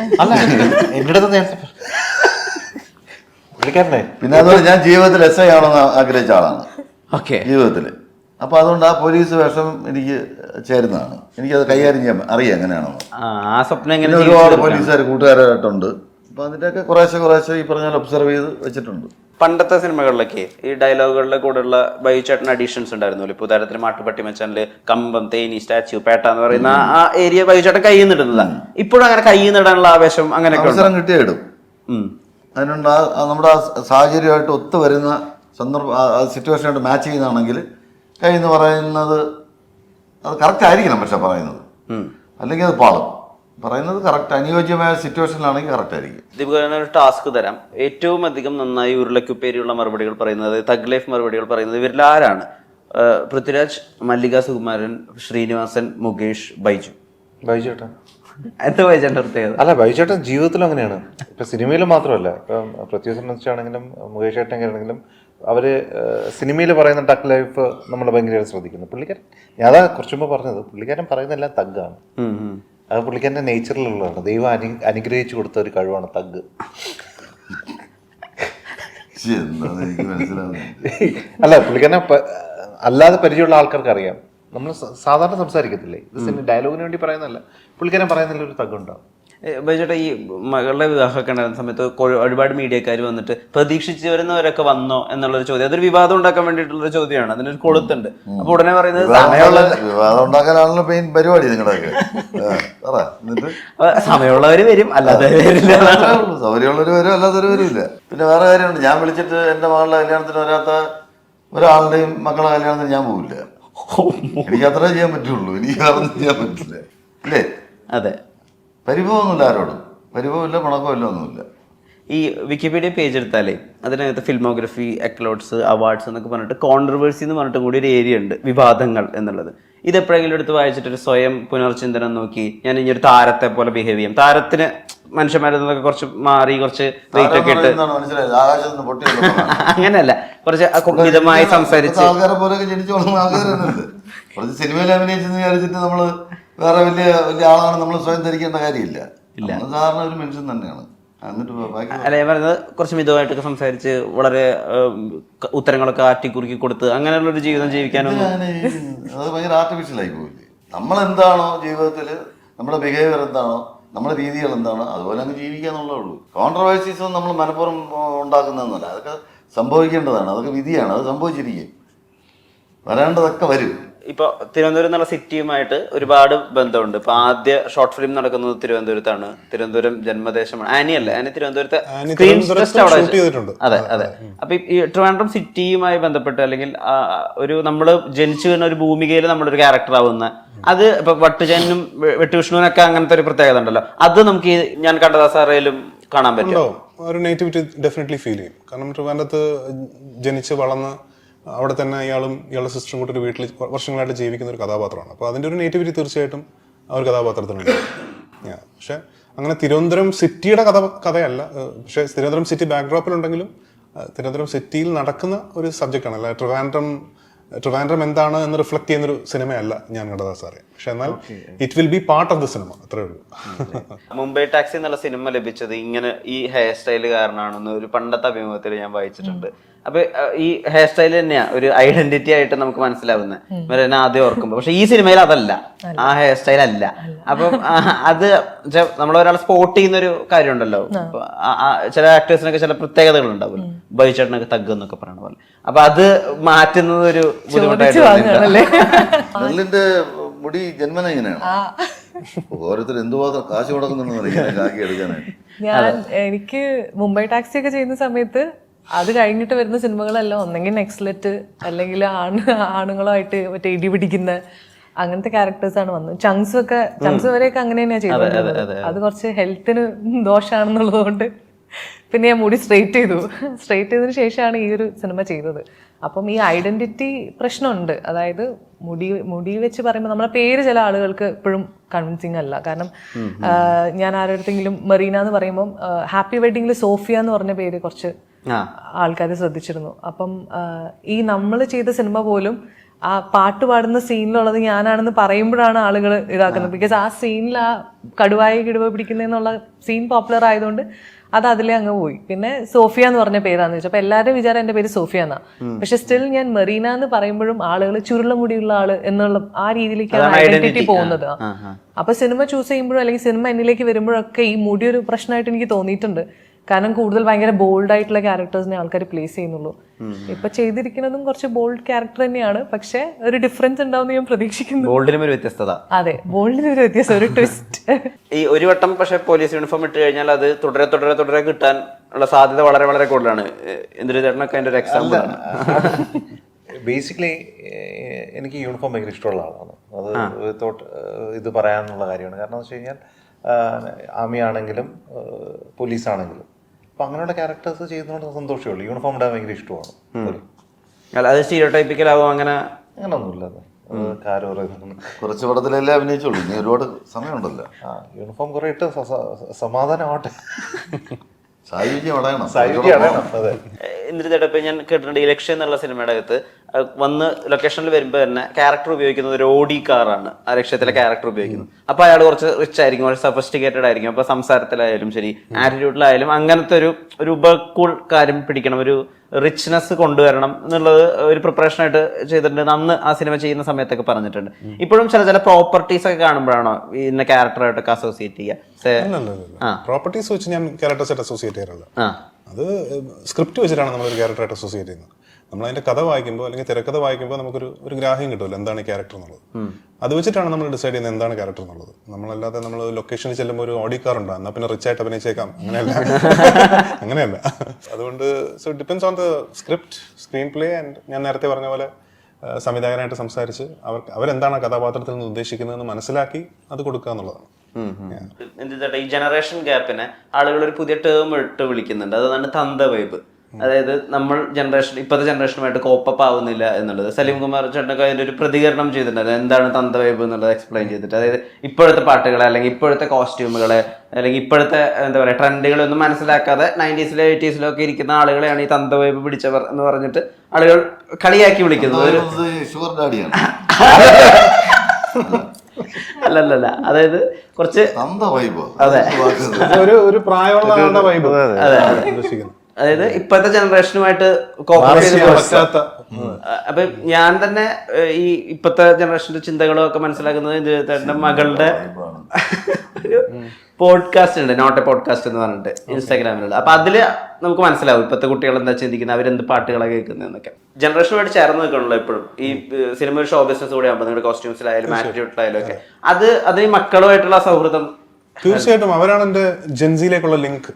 പിന്നെ അതുപോലെ ഞാൻ ജീവിതത്തിൽ എസ് ഐ ആണെന്ന് ആഗ്രഹിച്ച ആളാണ്. ഓക്കെ ജീവിതത്തിൽ അപ്പൊ അതുകൊണ്ട് ആ പോലീസ് വേഷം എനിക്ക് ചേരുന്നതാണ്. എനിക്കത് കൈകാര്യം ചെയ്യാൻ അറിയാം എങ്ങനെയാണോ ആ സ്വപ്നം എങ്ങനെ ഒരുപാട് പോലീസുകാർ കൂട്ടുകാരായിട്ടുണ്ട്. അപ്പൊ അതിന്റെയൊക്കെ കുറേശ്ശെ കുറേശ്ശെ ഈ പറഞ്ഞ ഒബ്സർവ് ചെയ്ത് വെച്ചിട്ടുണ്ട്. പണ്ടത്തെ സിനിമകളിലൊക്കെ ഈ ഡയലോഗുകളുടെ കൂടെയുള്ള ബൈചേട്ടൻ അഡീഷൻസ് ഉണ്ടായിരുന്നല്ലോ ഇപ്പൊ ഉദാഹരണത്തിന് മാട്ടുപട്ടി മച്ചാനിൽ കമ്പം തേനി സ്റ്റാച്യു പേട്ട എന്ന് പറയുന്ന ആ- ഏരിയ ബൈചേട്ടൻ കയ്യിൽ നിന്നിടുന്നതാണ് ഇപ്പോഴും അങ്ങനെ കയ്യിൽ നിടാനുള്ള ആവേശം അങ്ങനെയൊക്കെ ഉണ്ടോ? അവസരം കിട്ടിയേ ഇടും. അതിനുണ്ട് നമ്മുടെ ആ സാഹചര്യമായിട്ട് ഒത്തു വരുന്ന സന്ദർഭം ആ സിറ്റുവേഷനായിട്ട് മാച്ച് ചെയ്യുന്നതാണെങ്കിൽ കൈ എന്ന് പറയുന്നത് അത് കറക്റ്റ് ആയിരിക്കണം പക്ഷെ പറയുന്നത്. അല്ലെങ്കിൽ അത് പാളും. പറയുന്നത് കറക്റ്റ് അനുയോജ്യമായ സിറ്റുവേഷനിലാണെങ്കിൽ കറക്റ്റ് ആയിരിക്കും. ദീപിക ഒരു ടാസ്ക് തരാം. ഏറ്റവും അധികം നന്നായി ഉരുളക്കുപ്പേരിയുള്ള മറുപടികൾ പറയുന്നത് തഗ് ലൈഫ് മറുപടികൾ പറയുന്നത് ഇവരിൽ ആരാണ്? പൃഥ്വിരാജ് മല്ലിക സുകുമാരൻ ശ്രീനിവാസൻ മുകേഷ് ബൈജു. ബൈജു ചേട്ടാ എന്താ ബൈജേട്ടൻ പ്രത്യേകത? അല്ല ബൈജു ചേട്ടൻ ജീവിതത്തിലും അങ്ങനെയാണ്. ഇപ്പൊ സിനിമയിൽ മാത്രമല്ല. ഇപ്പം പൃഥ്വി സംബന്ധിച്ചാണെങ്കിലും മുകേഷ് ഏട്ടൻ ആണെങ്കിലും അവർ സിനിമയിൽ പറയുന്ന ടക്ക് ലൈഫ് നമ്മൾ ഭയങ്കരമായിട്ട് ശ്രദ്ധിക്കുന്നു. പുള്ളിക്കാരൻ ഞാൻ അതാ കുറച്ചു മുമ്പ് പറഞ്ഞത് പുള്ളിക്കാരൻ പറയുന്നതെല്ലാം തഗ്ഗാണ്. അത് പുള്ളിക്കാരന്റെ നേച്ചറിലുള്ളതാണ് ദൈവം അനു അനുഗ്രഹിച്ചു കൊടുത്ത ഒരു കഴിവാണ് തഗ് ശ്ശെ, എന്താന്ന് എനിക്ക് അല്ല പുള്ളിക്കാരനെ അല്ലാതെ പരിചയമുള്ള ആൾക്കാർക്ക് അറിയാം നമ്മൾ സാധാരണ സംസാരിക്കത്തില്ലേ? ഇത് സിനിമ ഡയലോഗിന് വേണ്ടി പറയുന്നതല്ല. പുള്ളിക്കാരൻ പറയുന്നതിൽ ഒരു തഗ്ഗുണ്ടാവും ബൈജേട്ടാ ഈ മകളുടെ വിവാഹമൊക്കെ ഉണ്ടായിരുന്ന സമയത്ത് ഒരുപാട് മീഡിയക്കാർ വന്നിട്ട് പ്രതീക്ഷിച്ച് വരുന്നവരൊക്കെ വന്നോ എന്നുള്ളൊരു ചോദ്യം. അതൊരു വിവാദം ഉണ്ടാക്കാൻ വേണ്ടിയിട്ടുള്ള ഒരു ചോദ്യമാണ്. അതിനൊരു കൊളുത്തുണ്ട് അപ്പൊ ഉടനെ പറയുന്നത് സമയമുള്ള വിവാദം ഉണ്ടാക്കാനാണല്ലോ മെയിൻ പരിപാടി നിങ്ങളുടെയൊക്കെ സമയമുള്ളവര് വരും അല്ലാതെ. സൗകര്യമുള്ളവര് വരും അല്ലാത്തൊരു വരില്ല. പിന്നെ വേറെ കാര്യമുണ്ട്. ഞാൻ വിളിച്ചിട്ട് എന്റെ മകളുടെ കല്യാണത്തിന് വരാത്ത ഒരാളുടെയും മക്കളുടെ കല്യാണത്തിന് ഞാൻ പോവില്ല. എനിക്ക് അത്രേ ചെയ്യാൻ പറ്റുള്ളൂ. എനിക്ക് വേറെ ചെയ്യാൻ പറ്റില്ല. ഇല്ലേ? അതെ. പരിഭവമൊന്നുമില്ല ആരോടും. പരിഭവമില്ല പണക്കമില്ല ഒന്നുമില്ല. ഈ വിക്കിപീഡിയ പേജ് എടുത്താലേ അതിനകത്ത് ഫിൽമോഗ്രഫി അക്ലോഡ്സ് അവാർഡ്സ് എന്നൊക്കെ പറഞ്ഞിട്ട് കോൺട്രവേഴ്സി എന്ന് പറഞ്ഞിട്ട് കൂടി ഒരു ഏരിയ ഉണ്ട്. വിവാദങ്ങൾ എന്നുള്ളത്. ഇത് എപ്പോഴെങ്കിലും എടുത്ത് വായിച്ചിട്ട് ഒരു സ്വയം പുനർചിന്തനം നോക്കി ഞാൻ ഇനി ഒരു താരത്തെ പോലെ ബിഹേവ് ചെയ്യാം. താരത്തിന് മനുഷ്യന്മാരിൽ നിന്നൊക്കെ കുറച്ച് മാറി കുറച്ച് വെയിറ്റ് ഒക്കെ ഇട്ട്. അങ്ങനെയല്ല. കുറച്ച് മിതമായി സംസാരിച്ച് ആൾക്കാരെ പോലെ ജനിച്ചു വളർന്ന ആൾക്കാരുണ്ട് കുറച്ച് സിനിമയിൽ അഭിനയിച്ചെന്ന് വിചാരിച്ചിട്ട് നമ്മൾ വേറെ വലിയ വലിയ ആളാണ് നമ്മൾ സ്വയം ധരിക്കേണ്ട കാര്യമില്ല. സാധാരണ ഒരു മനുഷ്യൻ തന്നെയാണ്. അല്ല ഞാൻ പറയുന്നത് കുറച്ച് മിതമായിട്ടൊക്കെ സംസാരിച്ച് വളരെ ഉത്തരങ്ങളൊക്കെ ആറ്റി കുറുക്കി കൊടുത്ത് അങ്ങനെയുള്ള ഒരു ജീവിതം ജീവിക്കാനൊന്നും അത് ഭയങ്കര ആർട്ടിഫിഷ്യൽ ആയി പോയില്ലേ നമ്മൾ എന്താണോ ജീവിതത്തിൽ നമ്മുടെ ബിഹേവിയർ എന്താണോ നമ്മുടെ രീതികൾ എന്താണോ അതുപോലെ അങ്ങ് ജീവിക്കാന്നുള്ളേ ഉള്ളൂ. കോൺട്രവേഴ്സീസ് നമ്മൾ മനഃപൂർവം ഉണ്ടാക്കുന്നതെന്നല്ല അതൊക്കെ സംഭവിക്കേണ്ടതാണ്. അതൊക്കെ വിധിയാണ്. അത് സംഭവിച്ചിരിക്കും. വരേണ്ടതൊക്കെ വരും. ഇപ്പൊ തിരുവനന്തപുരം എന്നുള്ള സിറ്റിയുമായിട്ട് ഒരുപാട് ബന്ധമുണ്ട്. ഇപ്പൊ ആദ്യ ഷോർട്ട് ഫിലിം നടക്കുന്നത് തിരുവനന്തപുരത്താണ്. തിരുവനന്തപുരം ജന്മദേശമാണ്. ആനി അല്ലേ? ആനി തിരുവനന്തപുരത്തെ സ്ക്രീൻ ടെസ്റ്റ് അവിടെ. അതെ അതെ. അപ്പൊ ഈ ട്രിവാൻഡ്രം സിറ്റിയുമായി ബന്ധപ്പെട്ട് അല്ലെങ്കിൽ ഒരു നമ്മൾ ജനിച്ചു വരുന്ന ഒരു ഭൂമികയിൽ നമ്മളൊരു ക്യാരക്ടർ ആവുന്ന അത് ഇപ്പൊ വട്ടുചനും വെട്ടുവിഷ്ണുവിനൊക്കെ അങ്ങനത്തെ ഒരു പ്രത്യേകത ഉണ്ടല്ലോ. അത് നമുക്ക് ഞാൻ കണ്ടതാസാറയിലും കാണാൻ പറ്റും ഒരു നെഗറ്റിവിറ്റി ഡെഫിനറ്റ്ലി ഫീൽ ചെയ്യും. കാരണം ട്രിവാൻഡ്രത്ത് ജനിച്ച് വളർന്ന് അവിടെ തന്നെ ഇയാളും ഇയാളുടെ സിസ്റ്ററും കൂട്ടി ഒരു വീട്ടിൽ വർഷങ്ങളായിട്ട് ജീവിക്കുന്ന ഒരു കഥാപാത്രമാണ്. അപ്പോൾ അതിന്റെ ഒരു നേറ്റിവിറ്റി തീർച്ചയായിട്ടും ആ ഒരു കഥാപാത്രത്തിനുണ്ട്. പക്ഷേ അങ്ങനെ തിരുവനന്തപുരം സിറ്റിയുടെ കഥ കഥയല്ല. പക്ഷേ തിരുവനന്തപുരം സിറ്റി ബാക്ക്ഡ്രോപ്പിലുണ്ടെങ്കിലും തിരുവനന്തപുരം സിറ്റിയിൽ നടക്കുന്ന ഒരു സബ്ജക്റ്റാണ് അല്ല? ട്രിവാൻഡ്രം ട്രിവാൻഡ്രം എന്താണ് എന്ന് റിഫ്ലക്ട് ചെയ്യുന്നൊരു സിനിമയല്ല ഞാൻ കണ്ടതാ സാറേ പക്ഷെ എന്നാൽ it will be part of the cinema അത്രേ ഉള്ളൂ. മുംബൈ ടാക്സി എന്നുള്ള സിനിമ ലഭിച്ചത് ഇങ്ങനെ ഈ ഹെയർ സ്റ്റൈൽ കാരണമാണെന്ന് ഒരു പണ്ടത്തെ അഭിമുഖത്തിൽ ഞാൻ വായിച്ചിട്ടുണ്ട്. അപ്പൊ ഈ ഹെയർ സ്റ്റൈൽ തന്നെയാ ഒരു ഐഡന്റിറ്റി ആയിട്ട് നമുക്ക് മനസ്സിലാവുന്നത് ആദ്യം ഓർക്കുമ്പോ. പക്ഷെ ഈ സിനിമയിൽ അതല്ല. ആ ഹെയർ സ്റ്റൈൽ അല്ല. അപ്പം അത് നമ്മൾ ഒരാൾ സ്പോട്ട് ചെയ്യുന്ന ഒരു ആ- ആ ചില ആക്ടേഴ്സിനൊക്കെ ചില പ്രത്യേകതകൾ ഉണ്ടാവും ബൈച്ചേട്ടനൊക്കെ തഗ് എന്നൊക്കെ പറയണ പോലെ. അപ്പൊ അത് മാറ്റുന്നത് ഒരു ബുദ്ധിമുട്ടായിട്ട്? മുടി ജന്മന ഇങ്ങനെയാണ് ഓരോരുത്തർ എന്തുമാത്രം കാശ് കൊടുക്കുന്നുണ്ടെന്ന് അറിയാം കാക്കി എടുക്കാനായിട്ട്. ഞാൻ എനിക്ക് മുംബൈ ടാക്സി ഒക്കെ ചെയ്യുന്ന സമയത്ത് അത് കഴിഞ്ഞിട്ട് വരുന്ന സിനിമകളെല്ലാം ഒന്നെങ്കിൽ നെക്സ്ലെറ്റ് അല്ലെങ്കിൽ ആണ് ആണുങ്ങളുമായിട്ട് മറ്റേ ഇടി പിടിക്കുന്ന അങ്ങനത്തെ ക്യാരക്ടേഴ്സ് ആണ് വന്നത്. ചങ്സ് ഒക്കെ ചങ്സ് വരെയൊക്കെ അങ്ങനെ തന്നെയാണ് ചെയ്തത് അത് കുറച്ച് ഹെൽത്തിന് ദോഷമാണെന്നുള്ളത് കൊണ്ട് പിന്നെ ഞാൻ മുടി സ്ട്രെയിറ്റ് ചെയ്തു. സ്ട്രെയിറ്റ് ചെയ്തതിന് ശേഷമാണ് ഈ ഒരു സിനിമ ചെയ്തത്. അപ്പം ഈ ഐഡന്റിറ്റി പ്രശ്നമുണ്ട്. അതായത് മുടി മുടി വെച്ച് പറയുമ്പോൾ നമ്മളെ പേര് ചില ആളുകൾക്ക് ഇപ്പോഴും കൺവിൻസിങ് അല്ല. കാരണം ഞാൻ ആരോടത്തെങ്കിലും മെറീന എന്ന് പറയുമ്പം ഹാപ്പി വെഡിങ്ങിൽ സോഫിയ എന്ന് പറഞ്ഞ പേര് കുറച്ച് ആൾക്കാർ ശ്രദ്ധിച്ചിരുന്നു. അപ്പം ഈ നമ്മൾ ചെയ്ത സിനിമ പോലും ആ പാട്ട് പാടുന്ന സീനിലുള്ളത് ഞാനാണെന്ന് പറയുമ്പോഴാണ് ആളുകൾ ഇതാക്കുന്നത്. ബിക്കോസ് ആ സീനിൽ ആ കടുവായി കിടുവ പിടിക്കുന്നതെന്നുള്ള സീൻ പോപ്പുലർ ആയതുകൊണ്ട് അത് അതിലേ അങ്ങ് പോയി. പിന്നെ സോഫിയ എന്ന് പറഞ്ഞ പേരാന്ന് വെച്ചാൽ അപ്പൊ എല്ലാവരും വിചാരം എന്റെ പേര് സോഫിയ എന്നാ. പക്ഷെ സ്റ്റിൽ ഞാൻ മെറീന എന്ന് പറയുമ്പോഴും ആളുകൾ ചുരുള മുടിയുള്ള ആൾ എന്നുള്ള ആ രീതിയിലേക്കാണ് ഐഡന്റിറ്റി പോകുന്നത്. അപ്പൊ സിനിമ ചൂസ് ചെയ്യുമ്പോഴും അല്ലെങ്കിൽ സിനിമ എന്നിലേക്ക് വരുമ്പോഴൊക്കെ ഈ മുടി ഒരു പ്രശ്നമായിട്ട് എനിക്ക് തോന്നിയിട്ടുണ്ട്. കാരണം കൂടുതൽ ഭയങ്കര ബോൾഡ് ആയിട്ടുള്ള ക്യാരക്ടേഴ്സിനെ ആൾക്കാർ പ്ലേസ് ചെയ്യുന്നുള്ളൂ. ഇപ്പൊ ചെയ്തിരിക്കുന്നതും കുറച്ച് ബോൾഡ് ക്യാരക്ടർ തന്നെയാണ്. പക്ഷെ ഒരു ഡിഫറൻസ് ഉണ്ടാവും ഞാൻ പ്രതീക്ഷിക്കുന്നു. ബോൾഡിനും ഒരു വ്യത്യസ്തത. അതെ ബോൾഡിന് ഒരു വ്യത്യസ്ത ഒരു ട്വിസ്റ്റ് ഈ ഒരു വട്ടം പക്ഷെ പോലീസ് യൂണിഫോം ഇട്ട് കഴിഞ്ഞാൽ അത് തുടരെ തുടരെ തുടരെ കിട്ടാൻ ഉള്ള സാധ്യത വളരെ വളരെ കൂടുതലാണ്. ഇന്ദിരചേട്ടനൊക്കെ അതിന്റെ ഒരു എക്സാമ്പിൾ ആണ് ബേസിക്കലി എനിക്ക് യൂണിഫോം ഭയങ്കര ഇഷ്ടമുള്ള ആളാണ്. അത് വിത്തൗട്ട് ഇത് പറയാനുള്ള കാര്യമാണ്. കാരണം എന്ന് വെച്ച് കഴിഞ്ഞാൽ ആമി ആണെങ്കിലും പോലീസ് ആണെങ്കിലും അപ്പൊ അങ്ങനെയുള്ള ക്യാരക്ടേഴ്സ് ചെയ്യുന്നതുകൊണ്ട് സന്തോഷമേ ഉള്ളൂ. യൂണിഫോം ഇടാൻ ഭയങ്കര ഇഷ്ടമാണ്. അല്ല അത് സ്റ്റീരിയോടൈപ്പിക്കലാവും അങ്ങനെ. അത്. കാര്യം പറയുന്നത് കുറച്ച് പടത്തിലല്ലേ അഭിനയിച്ചുള്ളൂ. ഇനി ഒരുപാട് സമയമുണ്ടല്ലോ. ആ യൂണിഫോം കുറെ ഇട്ട് സമാധാനമാവട്ടെ. ഇന്ദിരചേട്ടൻ ഇപ്പൊ ഞാൻ കേട്ടിട്ടുണ്ട് ഇലക്ഷൻ എന്നുള്ള സിനിമയുടെ അകത്ത് വന്ന് ലൊക്കേഷനിൽ വരുമ്പോൾ തന്നെ ക്യാരക്ടർ ഉപയോഗിക്കുന്നത് ഒരു ഓഡി കാറാണ് ആ ലക്ഷ്യത്തിലെ ക്യാരക്ടർ ഉപയോഗിക്കുന്നത്. അപ്പൊ അയാൾ കുറച്ച് റിച്ച് ആയിരിക്കും കുറച്ച് സഫിസ്റ്റിക്കേറ്റഡ് ആയിരിക്കും. അപ്പൊ സംസാരത്തിലായാലും ശരി ആറ്റിറ്റ്യൂഡിലായാലും അങ്ങനത്തെ ഒരു ഒരു ഉപകൂൾ കാര്യം പിടിക്കണം ഒരു റിച്ച്നെസ് കൊണ്ടുവരണം എന്നുള്ളത് ഒരു പ്രിപ്പറേഷൻ ആയിട്ട് ചെയ്തിട്ടുണ്ട്. അന്ന് ആ സിനിമ ചെയ്യുന്ന സമയത്തൊക്കെ പറഞ്ഞിട്ടുണ്ട്. ഇപ്പോഴും ചില ചില പ്രോപ്പർട്ടീസ് ഒക്കെ കാണുമ്പോഴാണോ ഇന്ന ക്യാരക്ടറായിട്ടൊക്കെ അസോസിയേറ്റ് ചെയ്യുക? പ്രോപ്പർട്ടീസ് വെച്ച് ഞാൻ ക്യാരക്ടേഴ്സായിട്ട് അസോസിയേറ്റ് ചെയ്യാറുള്ളത് അത് സ്ക്രിപ്റ്റ് വെച്ചിട്ടാണ് നമ്മളൊരു ക്യാരക്ടറായിട്ട് അസോസിയേറ്റ് ചെയ്യുന്നത്. നമ്മൾ അതിന്റെ കഥ വായിക്കുമ്പോൾ അല്ലെങ്കിൽ തിരക്കഥ വായിക്കുമ്പോൾ നമുക്കൊരു ഒരു ഗ്രാഹ്യം കിട്ടുമല്ലോ എന്താണ് ഈ ക്യാരക്ടർ എന്നുള്ളത്. അത് വെച്ചിട്ടാണ് നമ്മൾ ഡിസൈഡ് ചെയ്യുന്നത് എന്താണ് ക്യാരക്ടർ എന്നുള്ളത്. നമ്മളല്ലാതെ നമ്മൾ ലൊക്കേഷനിൽ ചെല്ലുമ്പോൾ ഒരു ഓഡി കാർ ഉണ്ടോ എന്നാൽ പിന്നെ റിച്ച് ആയിട്ട് അഭിനയിച്ചേക്കാം. അങ്ങനെയല്ല. അങ്ങനെയല്ല. അതുകൊണ്ട് so depends on the script screen play and ഞാൻ നേരത്തെ പറഞ്ഞ പോലെ സംവിധായകനായിട്ട് സംസാരിച്ച് അവർ അവരെന്താണ് കഥാപാത്രത്തിൽ നിന്ന് ഉദ്ദേശിക്കുന്നതെന്ന് മനസ്സിലാക്കി അത് കൊടുക്കുക എന്നുള്ളതാണ്. ഈ ജനറേഷൻ ഗ്യാപ്പിനെ ആളുകൾ ഒരു പുതിയ ടേം ഇട്ട് വിളിക്കുന്നുണ്ട്. അതാണ് തന്ത വൈബ് അതായത് നമ്മൾ ജനറേഷൻ ഇപ്പോഴത്തെ ജനറേഷനുമായിട്ട് കോപ്പപ്പ് ആവുന്നില്ല എന്നുള്ളത്. സലീം കുമാർ ചേട്ടനൊക്കെ അതിന്റെ ഒരു പ്രതികരണം ചെയ്തിട്ടുണ്ട്. അത് എന്താണ് തന്ത വൈബ് എന്നുള്ളത് എക്സ്പ്ലെയിൻ ചെയ്തിട്ട്. അതായത് ഇപ്പോഴത്തെ പാട്ടുകളെ അല്ലെങ്കിൽ ഇപ്പോഴത്തെ കോസ്റ്റ്യൂമുകളെ അല്ലെങ്കിൽ ഇപ്പോഴത്തെ എന്താ പറയുക ട്രെൻഡുകളൊന്നും മനസ്സിലാക്കാതെ നയന്റീസിലോ എയ്റ്റീസിലോ ഒക്കെ ഇരിക്കുന്ന ആളുകളെയാണ് ഈ തന്ത വൈബ് പിടിച്ചവർ എന്ന് പറഞ്ഞിട്ട് ആളുകൾ കളിയാക്കി വിളിക്കുന്നത്. അല്ലല്ല ഷുഗർ ഡാഡിയാണ്. അല്ലല്ലല്ല. അതായത് കുറച്ച് അതെ. ഒരു ഒരു പ്രായമുള്ള വൈബ് ഉദ്ദേശിക്കുന്നത് അതായത് ഇപ്പോഴത്തെ ജനറേഷനുമായിട്ട് അപ്പൊ ഞാൻ തന്നെ ഈ ഇപ്പത്തെ ജനറേഷന്റെ ചിന്തകളും ഒക്കെ മനസ്സിലാക്കുന്നത് ഇത് തന്റെ മകളുടെ പോഡ്കാസ്റ്റ് ഉണ്ട് നോട്ട് എ പോഡ്കാസ്റ്റ് എന്ന് പറഞ്ഞിട്ട് ഇൻസ്റ്റാഗ്രാമിലുള്ള അപ്പൊ അതിൽ നമുക്ക് മനസ്സിലാവും ഇപ്പോഴത്തെ കുട്ടികൾ എന്താ ചിന്തിക്കുന്നത് അവരെന്ത് പാട്ടുകളാണ് കേൾക്കുന്നതെന്നൊക്കെ ജനറേഷനുമായിട്ട് ചേർന്ന് നിൽക്കണല്ലോ എപ്പോഴും ഈ സിനിമ ഒരു ഷോ ബിസിനസ് കൂടെ ആകുമ്പോൾ നിങ്ങളുടെ കോസ്റ്റ്യൂംസിലായാലും ആറ്റിറ്റ്യൂഡിലായാലും ഒക്കെ. അത് അത് ഈ മക്കളുമായിട്ടുള്ള സൗഹൃദം തീർച്ചയായിട്ടും അവരാണ് എന്റെ ജെൻസിയിലേക്കുള്ള ലിങ്ക്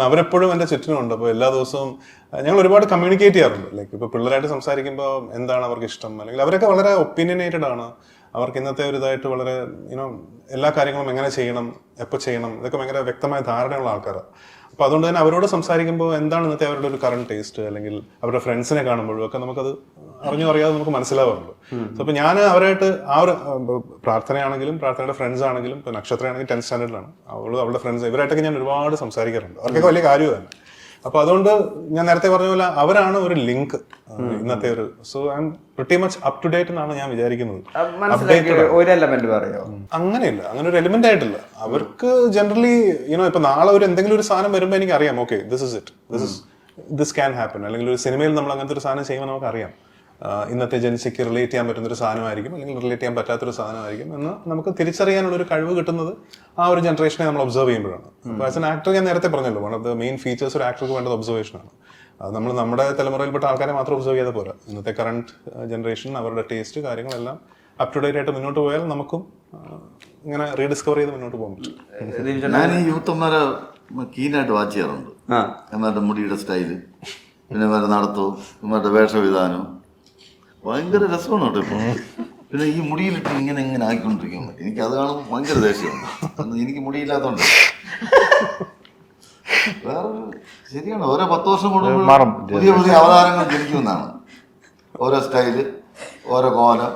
അവരെപ്പോഴും എന്റെ ചുറ്റിനുണ്ട് അപ്പോൾ എല്ലാ ദിവസവും ഞങ്ങൾ ഒരുപാട് കമ്മ്യൂണിക്കേറ്റ് ചെയ്യാറുണ്ട്. ലൈക്ക് ഇപ്പോൾ പിള്ളേരായിട്ട് സംസാരിക്കുമ്പോൾ എന്താണ് അവർക്ക് ഇഷ്ടം? അല്ലെങ്കിൽ അവരൊക്കെ വളരെ ഒപ്പീനിയനേറ്റഡ് ആണ്. അവർക്ക് ഇന്നത്തെ ഒരു ഇതായിട്ട് വളരെ യുനോ എല്ലാ കാര്യങ്ങളും എങ്ങനെ ചെയ്യണം എപ്പോൾ ചെയ്യണം ഇതൊക്കെ ഭയങ്കര വ്യക്തമായ ധാരണയുള്ള ആൾക്കാരാണ്. അപ്പോൾ അതുകൊണ്ട് തന്നെ അവരോട് സംസാരിക്കുമ്പോൾ എന്താണ് ഇന്നത്തെ അവരുടെ ഒരു കറണ്ട് ടേസ്റ്റ് അല്ലെങ്കിൽ അവരുടെ ഫ്രണ്ട്സിനെ കാണുമ്പോഴും ഒക്കെ നമുക്കത് അറിഞ്ഞു അറിയാതെ നമുക്ക് മനസ്സിലാവാറുണ്ട്. സോ അപ്പോൾ ഞാൻ അവരായിട്ട് ആ ഒരു പ്രാർത്ഥനയാണെങ്കിലും പ്രാർത്ഥനയുടെ ഫ്രണ്ട്സ് ആണെങ്കിലും ഇപ്പോൾ നക്ഷത്രയാണെങ്കിൽ ടെൻത്ത് സ്റ്റാൻഡേർഡിലാണ് അവൾ അവളുടെ ഫ്രണ്ട്സ് ഇവരായിട്ടൊക്കെ ഞാൻ ഒരുപാട് സംസാരിക്കാറുണ്ട്. അവർക്കൊക്കെ വലിയ കാര്യമാണ് തന്നെ അപ്പൊ അതുകൊണ്ട് ഞാൻ നേരത്തെ പറഞ്ഞ പോലെ അവരാണ് ഒരു ലിങ്ക് ഇന്നത്തെ ഒരു so I am pretty much up to date എന്നാണ് ഞാൻ വിചാരിക്കുന്നത്. അങ്ങനെയല്ല ഒരു എലമെന്റ് പറയോ? അങ്ങനെയില്ല അങ്ങനെ ഒരു എലിമെന്റ് ആയിട്ടില്ല. അവർക്ക് ജനറലി യുനോ ഇപ്പൊ നാളെ ഒരു എന്തെങ്കിലും ഒരു സാധനം വരുമ്പോൾ എനിക്ക് അറിയാം okay this is it this is this can happen അല്ലെങ്കിൽ ഒരു സിനിമയിൽ നമ്മൾ അങ്ങനത്തെ ഒരു സാധനം ചെയ്യുമ്പോൾ നമുക്ക് അറിയാം ഇന്നത്തെ ജനസയ്ക്ക് റിലേറ്റ് ചെയ്യാൻ പറ്റുന്ന ഒരു സാധനമായിരിക്കും അല്ലെങ്കിൽ റിലേറ്റ് ചെയ്യാൻ പറ്റാത്തൊരു സാധനമായിരിക്കും എന്ന് നമുക്ക് തിരിച്ചറിയാനുള്ളൊരു കഴിവ് കിട്ടുന്നത് ആ ഒരു ജനറേഷനെ നമ്മൾ ഒബ്സർവ് ചെയ്യുമ്പോഴാണ്. അപ്പോൾ ആസ് എൻ ആക്ടർ ഞാൻ നേരത്തെ പറഞ്ഞല്ലോ one of the main features ഒരു ആക്ടർക്ക് വേണ്ടത് ഒബ്സർവേഷനാണ് അത് നമ്മൾ നമ്മുടെ തലമുറയിൽപ്പെട്ട ആൾക്കാരെ മാത്രം ഒബ്സർവ് ചെയ്താൽ പോരാ. ഇന്നത്തെ കറണ്ട് ജനറേഷൻ അവരുടെ ടേസ്റ്റ് കാര്യങ്ങളെല്ലാം അപ് ടു ഡേറ്റ് ആയിട്ട് മുന്നോട്ട് പോയാൽ നമുക്കും ഇങ്ങനെ റീഡിസ്കവർ ചെയ്ത് മുന്നോട്ട് പോകാൻ പറ്റും. ഞാൻ ഈ യൂത്തന്മാരെ കീനായിട്ട് വാച്ച് ചെയ്യാറുണ്ട്. എന്നാലും മുടിയുടെ സ്റ്റൈൽ പിന്നെ ഇവരുടെ നടത്തവും വേഷവിധാനവും. ഭയങ്കര രസമാണ് കേട്ടോ ഇപ്പൊ പിന്നെ ഈ മുടിയിലിട്ട് ഇങ്ങനെ ഇങ്ങനെ ആക്കിക്കൊണ്ടിരിക്കും എനിക്ക് അത് കാണുമ്പോൾ ഭയങ്കര ദേഷ്യമാണ്. എനിക്ക് മുടിയില്ലാത്തോണ്ട്. വേറെ ശരിയാണ്. ഓരോ പത്ത് വർഷം കൂടുമ്പോൾ പുതിയ പുതിയ അവതാരങ്ങൾ ജനിക്കുമെന്നാണ്. ഓരോ സ്റ്റൈൽ ഓരോ കോലം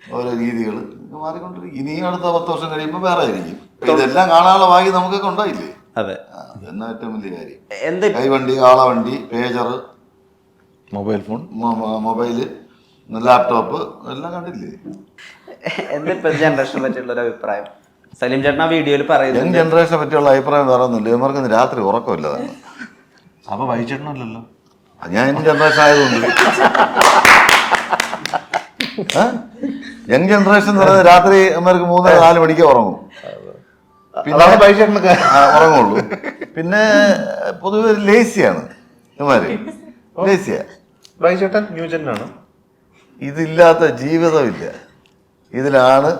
ഓരോ രീതികൾ മാറിക്കൊണ്ടിരിക്കും. ഇനിയും അടുത്ത പത്ത് വർഷം കഴിയുമ്പോൾ വേറെ ആയിരിക്കും. ഇതെല്ലാം കാണാനുള്ള ഭാഗ്യം നമുക്കൊക്കെ ഉണ്ടായില്ലേ? അതെ. എന്നാ അതെന്നാ ഏറ്റവും വലിയ കാര്യം. കൈവണ്ടി കാളവണ്ടി pager mobile phone. Mobile laptop എല്ലാം കണ്ടില്ലേ? എന്താ ഇപ്പൊ ജനറേഷനെ പറ്റിയുള്ള ഒരു അഭിപ്രായം? സലീം ചേട്ടൻ ആ വീഡിയോയിൽ പറയുന്നത് യങ് ജനറേഷനെ പറ്റിയുള്ള അഭിപ്രായം വേറെ ഒന്നുമില്ല. ഇവർക്ക് ഇന്ന് രാത്രി ഉറക്കമില്ലതാണ് അപ്പൊ വൈകിച്ചിട്ടല്ലോ ഞാൻ യങ് ജനറേഷൻ ആയതുകൊണ്ട്. യങ് ജനറേഷൻ എന്ന് പറയുന്നത് രാത്രി അമ്മർക്ക് മൂന്ന് നാല് മണിക്ക് ഉറങ്ങും. പിന്നെ വൈകിച്ചേട്ടനൊക്കെ ആ, ഉറങ്ങുള്ളൂ. പിന്നെ പൊതുവെ ലേസിയാണ് ഇവന്മാര്. ലേസിയാ വൈകിച്ചേട്ടൻ ന്യൂജനാണ് ഇതില്ലാത്ത ജീവിതമില്ല. ഇതിലാണ്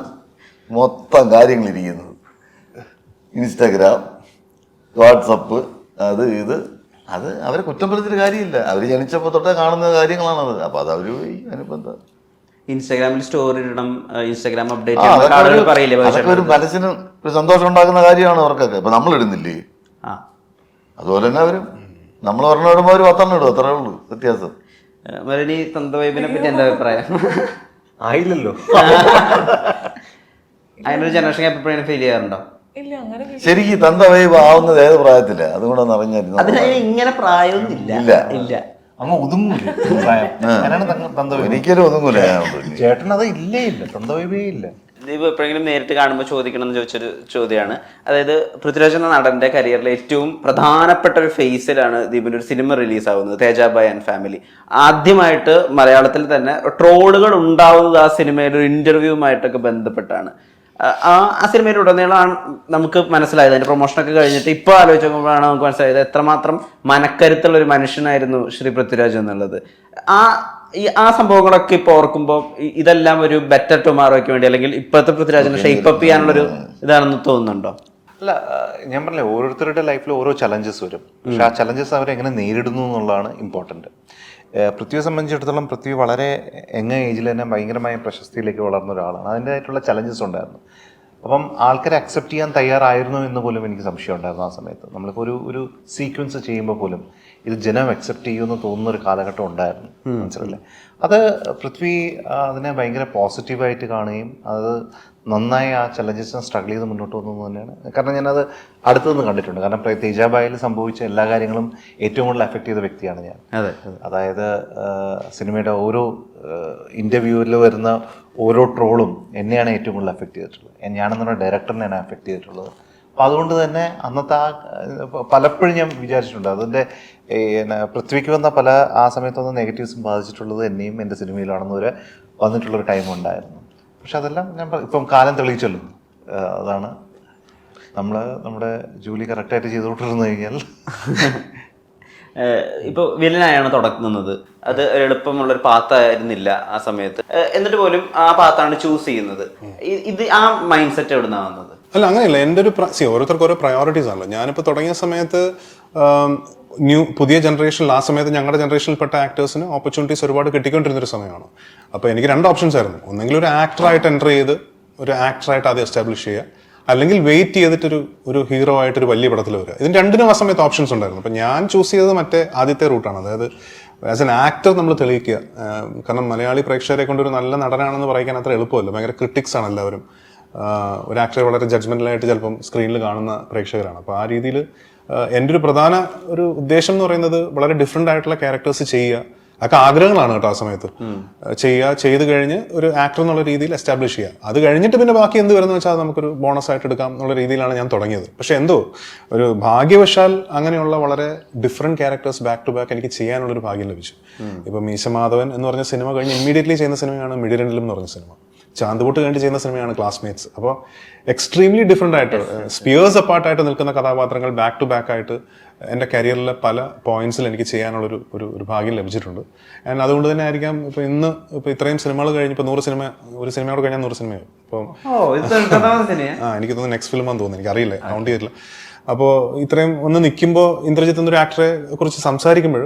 മൊത്തം കാര്യങ്ങളിരിക്കുന്നത്. ഇൻസ്റ്റാഗ്രാം വാട്സപ്പ് അത് ഇത്. അത് അവരെ കുറ്റം പറഞ്ഞിട്ട് കാര്യമില്ല. അവർ ജനിച്ചപ്പോൾ തൊട്ടേ കാണുന്ന കാര്യങ്ങളാണത്. അപ്പോൾ അത് അവർ എന്താ ഇൻസ്റ്റാഗ്രാമിൽ സ്റ്റോറി ഇടണം ഇൻസ്റ്റാഗ്രാം അപ്ഡേറ്റ് പറയില്ലേ ഒരു മനസ്സിന് ഒരു സന്തോഷം ഉണ്ടാക്കുന്ന കാര്യമാണ് അവർക്കൊക്കെ. ഇപ്പം നമ്മൾ ഇടുന്നില്ലേ? ആ. അതുപോലെ തന്നെ അവരും. നമ്മൾ ഒരെണ്ണം ഇടുമ്പോൾ അവർ പത്തെണ്ണം ഇടും അത്രേ ഉള്ളൂ വ്യത്യാസം. മരണി തന്തവൈബിനെ പറ്റി എന്താ അഭിപ്രായം? ആയില്ലല്ലോ. അതിനൊരു ജനറേഷൻ എപ്പോഴും ഫീൽ ചെയ്യാറുണ്ടോ? ഇല്ല അങ്ങനെ ശരിക്കും തന്ത വൈബ് ആവുന്നത് ഏത് പ്രായത്തിൽ? അതുകൊണ്ടൊന്ന് അറിഞ്ഞായിരുന്നു? അതിന് ഇങ്ങനെ പ്രായമൊന്നുമില്ല ഇല്ല. ഇല്ല. അങ്ങ് ഒതുങ്ങൂലേ? പ്രായം. ഞാനാണ് തങ്ക- തന്തവൈബ് ഒരിക്കലും ഞാൻ ചേട്ടൻ അത് ഇല്ലേ. ഇല്ല തന്തവൈബേ ഇല്ല. ദീപ് എപ്പോഴെങ്കിലും നേരിട്ട് കാണുമ്പോൾ ചോദിക്കണം എന്ന് ചോദിച്ചൊരു ചോദ്യമാണ്. അതായത് പൃഥ്വിരാജ് എന്ന നടന്റെ കരിയറിലെ ഏറ്റവും പ്രധാനപ്പെട്ട ഒരു ഫേസിലാണ് ദീപിന്റെ ഒരു സിനിമ റിലീസ് ആവുന്നത് തേജാബായ് ആൻഡ് ഫാമിലി. ആദ്യമായിട്ട് മലയാളത്തിൽ തന്നെ ട്രോളുകൾ ഉണ്ടാവുന്നത് ആ സിനിമയുടെ ഒരു ഇന്റർവ്യൂവുമായിട്ടൊക്കെ ബന്ധപ്പെട്ടാണ്. ആ ആ സിനിമയിൽ ഉടനീളമാണ് നമുക്ക് മനസ്സിലായത്. അതിന്റെ പ്രൊമോഷനൊക്കെ കഴിഞ്ഞിട്ട് ഇപ്പോൾ ആലോചിച്ച് നോക്കുമ്പോഴാണ് നമുക്ക് മനസ്സിലായത് എത്രമാത്രം മനക്കരുത്തുള്ള ഒരു മനുഷ്യനായിരുന്നു ശ്രീ പൃഥ്വിരാജ് എന്നുള്ളത്. ആ ഈ ആ സംഭവങ്ങളൊക്കെ ഇപ്പൊ ഓർക്കുമ്പോൾ ഇതെല്ലാം ഒരു ബെറ്റർ ടുമാറോയ്ക്ക് വേണ്ടി അല്ലെങ്കിൽ ഇപ്പോഴത്തെ പൃഥ്വിരാജിനെ ഷേപ്പ് അപ്പ് ചെയ്യാനുള്ളൊരു ഇതാണെന്ന് തോന്നുന്നുണ്ടോ? അല്ല ഞാൻ പറഞ്ഞില്ലേ ഓരോരുത്തരുടെ ലൈഫിൽ ഓരോ ചലഞ്ചസ് വരും. പക്ഷെ ആ ചലഞ്ചസ് അവരെങ്ങനെ നേരിടുന്നു എന്നുള്ളതാണ് ഇമ്പോർട്ടന്റ് പൃഥ്വിയെ സംബന്ധിച്ചിടത്തോളം പൃഥ്വി വളരെ എങ്ങ ഏജിൽ തന്നെ ഭയങ്കരമായ പ്രശസ്തിയിലേക്ക് വളർന്ന ഒരാളാണ്. അതിന്റെതായിട്ടുള്ള ചലഞ്ചസ് ഉണ്ടായിരുന്നു. അപ്പം ആൾക്കാരെ അക്സെപ്റ്റ് ചെയ്യാൻ തയ്യാറായിരുന്നു എന്ന് പോലും എനിക്ക് സംശയം ഉണ്ടായിരുന്നു ആ സമയത്ത്. നമ്മളിപ്പോൾ ഒരു ഒരു സീക്വൻസ് ചെയ്യുമ്പോൾ പോലും ഇത് ജനം അക്സെപ്റ്റ് ചെയ്യുമെന്ന് തോന്നുന്ന ഒരു കാലഘട്ടം ഉണ്ടായിരുന്നു. മനസ്സിലല്ലേ അത് പൃഥ്വി അതിനെ ഭയങ്കര പോസിറ്റീവായിട്ട് കാണുകയും അത് നന്നായി ആ ചലഞ്ചസിനെ സ്ട്രഗിൾ ചെയ്ത് മുന്നോട്ട് വന്നു തന്നെയാണ്. കാരണം ഞാനത് അടുത്തു നിന്ന് കണ്ടിട്ടുണ്ട്. കാരണം തേജാബായിൽ സംഭവിച്ച എല്ലാ കാര്യങ്ങളും ഏറ്റവും കൂടുതൽ എഫക്ട് ചെയ്ത വ്യക്തിയാണ് ഞാൻ. അതായത് സിനിമയുടെ ഓരോ ഇന്റർവ്യൂവിൽ വരുന്ന ഓരോ ട്രോളും എന്നെയാണ് ഏറ്റവും കൂടുതൽ എഫക്ട് ചെയ്തിട്ടുള്ളത്. ഞാനെന്നുള്ള ഞാനെന്ന് പറഞ്ഞ ഡയറക്ടറിനെയാണ് എഫക്ട് ചെയ്തിട്ടുള്ളത്. അപ്പോൾ അതുകൊണ്ട് തന്നെ അന്നത്തെ ആ പലപ്പോഴും ഞാൻ വിചാരിച്ചിട്ടുണ്ട്. അതിന്റെ പൃഥ്വിക്ക് വന്ന പല ആ സമയത്ത് വന്ന നെഗറ്റീവ്സും ബാധിച്ചിട്ടുള്ളത് എന്നെയും എന്റെ സിനിമയിലാണെന്ന് വരെ വന്നിട്ടുള്ളൊരു ടൈം ഉണ്ടായിരുന്നു. പക്ഷെ അതെല്ലാം ഞാൻ ഇപ്പം കാലം തെളിയിച്ചല്ലോ. അതാണ്. നമ്മൾ നമ്മുടെ ജോലി കറക്റ്റായിട്ട് ചെയ്തുകൊണ്ടിരുന്നു കഴിഞ്ഞാൽ. ഇപ്പോൾ ഇപ്പൊ വില്ലനായാണ് തുടങ്ങുന്നത്. അത് ഒരു എളുപ്പമുള്ള ഒരു പാത്തായിരുന്നില്ല ആ സമയത്ത്. എന്നിട്ട് പോലും ആ പാത്താണ് ചൂസ് ചെയ്യുന്നത്. ഇത് ആ മൈൻഡ് സെറ്റ് എവിടുന്നാ വന്നത്? അല്ല അങ്ങനെയല്ല. എന്റെ ഒരു സി ഓരോരുത്തർക്ക് ഓരോ പ്രയോറിറ്റീസ് ആണല്ലോ. ഞാനിപ്പോൾ തുടങ്ങിയ സമയത്ത് ന്യൂ പുതിയ ജനറേഷൻ ആ സമയത്ത് ഞങ്ങളുടെ ജനറേഷനിൽപ്പെട്ട ആക്ടേഴ്സിന് ഓപ്പർച്യൂണിറ്റീസ് ഒരുപാട് കിട്ടിക്കൊണ്ടിരുന്നൊരു സമയമാണ്. അപ്പോൾ എനിക്ക് രണ്ട് ഓപ്ഷൻസ് ആയിരുന്നു. ഒന്നെങ്കിൽ ഒരു ആക്ടറായിട്ട് എന്റർ ചെയ്ത് ഒരു ആക്ടറായിട്ട് ആദ്യം എസ്റ്റാബ്ലിഷ് ചെയ്യുക. അല്ലെങ്കിൽ വെയിറ്റ് ചെയ്തിട്ടൊരു ഒരു ഹീറോ ആയിട്ട് ഒരു വലിയ പടത്തിൽ വരിക. ഇതിന് രണ്ടിനും ആ സമയത്ത് ഓപ്ഷൻസ് ഉണ്ടായിരുന്നു. അപ്പം ഞാൻ ചൂസ് ചെയ്തത് മറ്റേ ആദ്യത്തെ റൂട്ടാണ് അതായത് ആസ് എൻ ആക്ടർ നമ്മൾ തെളിയിക്കുക. കാരണം മലയാളി പ്രേക്ഷകരെ കൊണ്ട് ഒരു നല്ല നടനാണെന്ന് പറയാൻ അത്ര എളുപ്പമല്ല. ഭയങ്കര ക്രിട്ടിക്സ് ആണ് എല്ലാവരും. ഒരു ആക്ടർ വളരെ ജഡ്ജ്മെന്റലായിട്ട് ചിലപ്പം സ്ക്രീനിൽ കാണുന്ന പ്രേക്ഷകരാണ്. അപ്പോൾ ആ രീതിയിൽ എന്റെ ഒരു പ്രധാന ഒരു ഉദ്ദേശം എന്ന് പറയുന്നത് വളരെ ഡിഫറെന്റ് ആയിട്ടുള്ള ക്യാരക്ടേഴ്സ് ചെയ്യുക. അതൊക്കെ ആഗ്രഹങ്ങളാണ് കേട്ടോ ആ സമയത്ത്. ചെയ്യുക ചെയ്ത് കഴിഞ്ഞ് ഒരു ആക്ടർ എന്നുള്ള രീതിയിൽ എസ്റ്റാബ്ലിഷ് ചെയ്യുക. അത് കഴിഞ്ഞിട്ട് പിന്നെ ബാക്കി എന്ത് വരുന്നത് വെച്ചാൽ നമുക്കൊരു ബോണസ് ആയിട്ട് എടുക്കാം എന്നുള്ള രീതിയിലാണ് ഞാൻ തുടങ്ങിയത്. പക്ഷെ എന്തോ ഒരു ഭാഗ്യവശാൽ അങ്ങനെയുള്ള വളരെ different characters back to back എനിക്ക് ചെയ്യാനുള്ള ഒരു ഭാഗ്യം ലഭിച്ചു. ഇപ്പൊ മീശമാധവൻ എന്ന് പറഞ്ഞ സിനിമ കഴിഞ്ഞ് ഇമ്മീഡിയറ്റ്ലി ചെയ്യുന്ന സിനിമയാണ് മിഡിരണ്ടിലും എന്ന് പറഞ്ഞ സിനിമ. ചാന്തുപൊട്ട് കഴിഞ്ഞ് ചെയ്യുന്ന സിനിമയാണ് ക്ലാസ്മേറ്റ്സ് അപ്പോൾ എക്സ്ട്രീംലി ഡിഫറെന്റ് ആയിട്ട് സ്പിയേഴ്സ് അപ്പാർട്ടായിട്ട് നിൽക്കുന്ന കഥാപാത്രങ്ങൾ ബാക്ക് ടു ബാക്ക് ആയിട്ട് എന്റെ കരിയറിലെ പല പോയിന്റ്സിൽ എനിക്ക് ചെയ്യാനുള്ളൊരു ഒരു ഒരു ഭാഗ്യം ലഭിച്ചിട്ടുണ്ട്. ആൻഡ് അതുകൊണ്ട് തന്നെ ആയിരിക്കാം ഇപ്പോൾ ഇന്ന് ഇപ്പോൾ ഇത്രയും സിനിമകൾ കഴിഞ്ഞ് ഇപ്പോൾ നൂറ് സിനിമ ഒരു സിനിമയോട് കഴിഞ്ഞാൽ നൂറ് സിനിമയാവും അപ്പം ഓ ഇത് തൊണ്ണൂറ്റാമത്തെ ആ എനിക്ക് തോന്നുന്നു നെക്സ്റ്റ് ഫിലിമാന്ന് തോന്നുന്നു. എനിക്ക് അറിയില്ല കൗണ്ട് ചെയ്തില്ല അപ്പോൾ ഇത്രയും ഒന്ന് നിൽക്കുമ്പോൾ ഇന്ദ്രജിത്ത് എന്നൊരു ആക്ടറെ കുറിച്ച് സംസാരിക്കുമ്പോൾ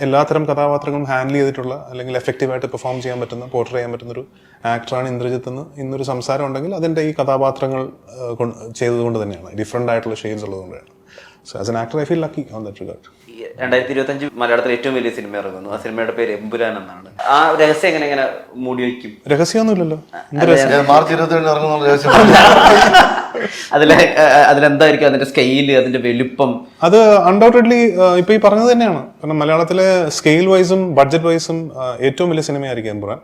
എല്ലാത്തരം കഥാപാത്രങ്ങളും ഹാൻഡിൽ ചെയ്തിട്ടുള്ള അല്ലെങ്കിൽ എഫക്റ്റീവായിട്ട് പെർഫോം ചെയ്യാൻ പറ്റുന്ന പോർട്ടർ ചെയ്യാൻ പറ്റുന്ന ഒരു ആക്ടറാണ് ഇന്ദ്രജിത്ത് എന്ന് ഇന്നൊരു സംസാരം ഉണ്ടെങ്കിൽ അതിന്റെ ഈ കഥാപാത്രങ്ങൾ ചെയ്തതുകൊണ്ട് തന്നെയാണ്. ഡിഫറെന്റ് ആയിട്ടുള്ള ഷെയ്ഡ്സ് ഉള്ളതുകൊണ്ടാണ് so as an actor I feel lucky on that regard രണ്ടായിരത്തി ഇരുപത്തി അഞ്ച് മലയാളത്തിലെ ഏറ്റവും വലിയ സിനിമ ഇറങ്ങുന്നു. ആ സിനിമയുടെ പേര് എമ്പുരാൻ എന്നാണ്. ആ രഹസ്യം എങ്ങനെ എങ്ങനെ മൂടി വയ്ക്കും? രഹസ്യമൊന്നുമില്ലല്ലോ. മാർച്ച് ഇറങ്ങുന്ന രഹസ്യം. അതിലെ അതിലെന്തായിരിക്കും അതിന്റെ സ്കെയിൽ അതിന്റെ വലുപ്പം? അത് അൺഡൗട്ടഡ്ലി ഇപ്പൊ ഈ പറഞ്ഞത് തന്നെയാണ്. കാരണം മലയാളത്തിലെ സ്കെയിൽ വൈസും ബഡ്ജറ്റ് വൈസും ഏറ്റവും വലിയ സിനിമയായിരിക്കും എമ്പുറാൻ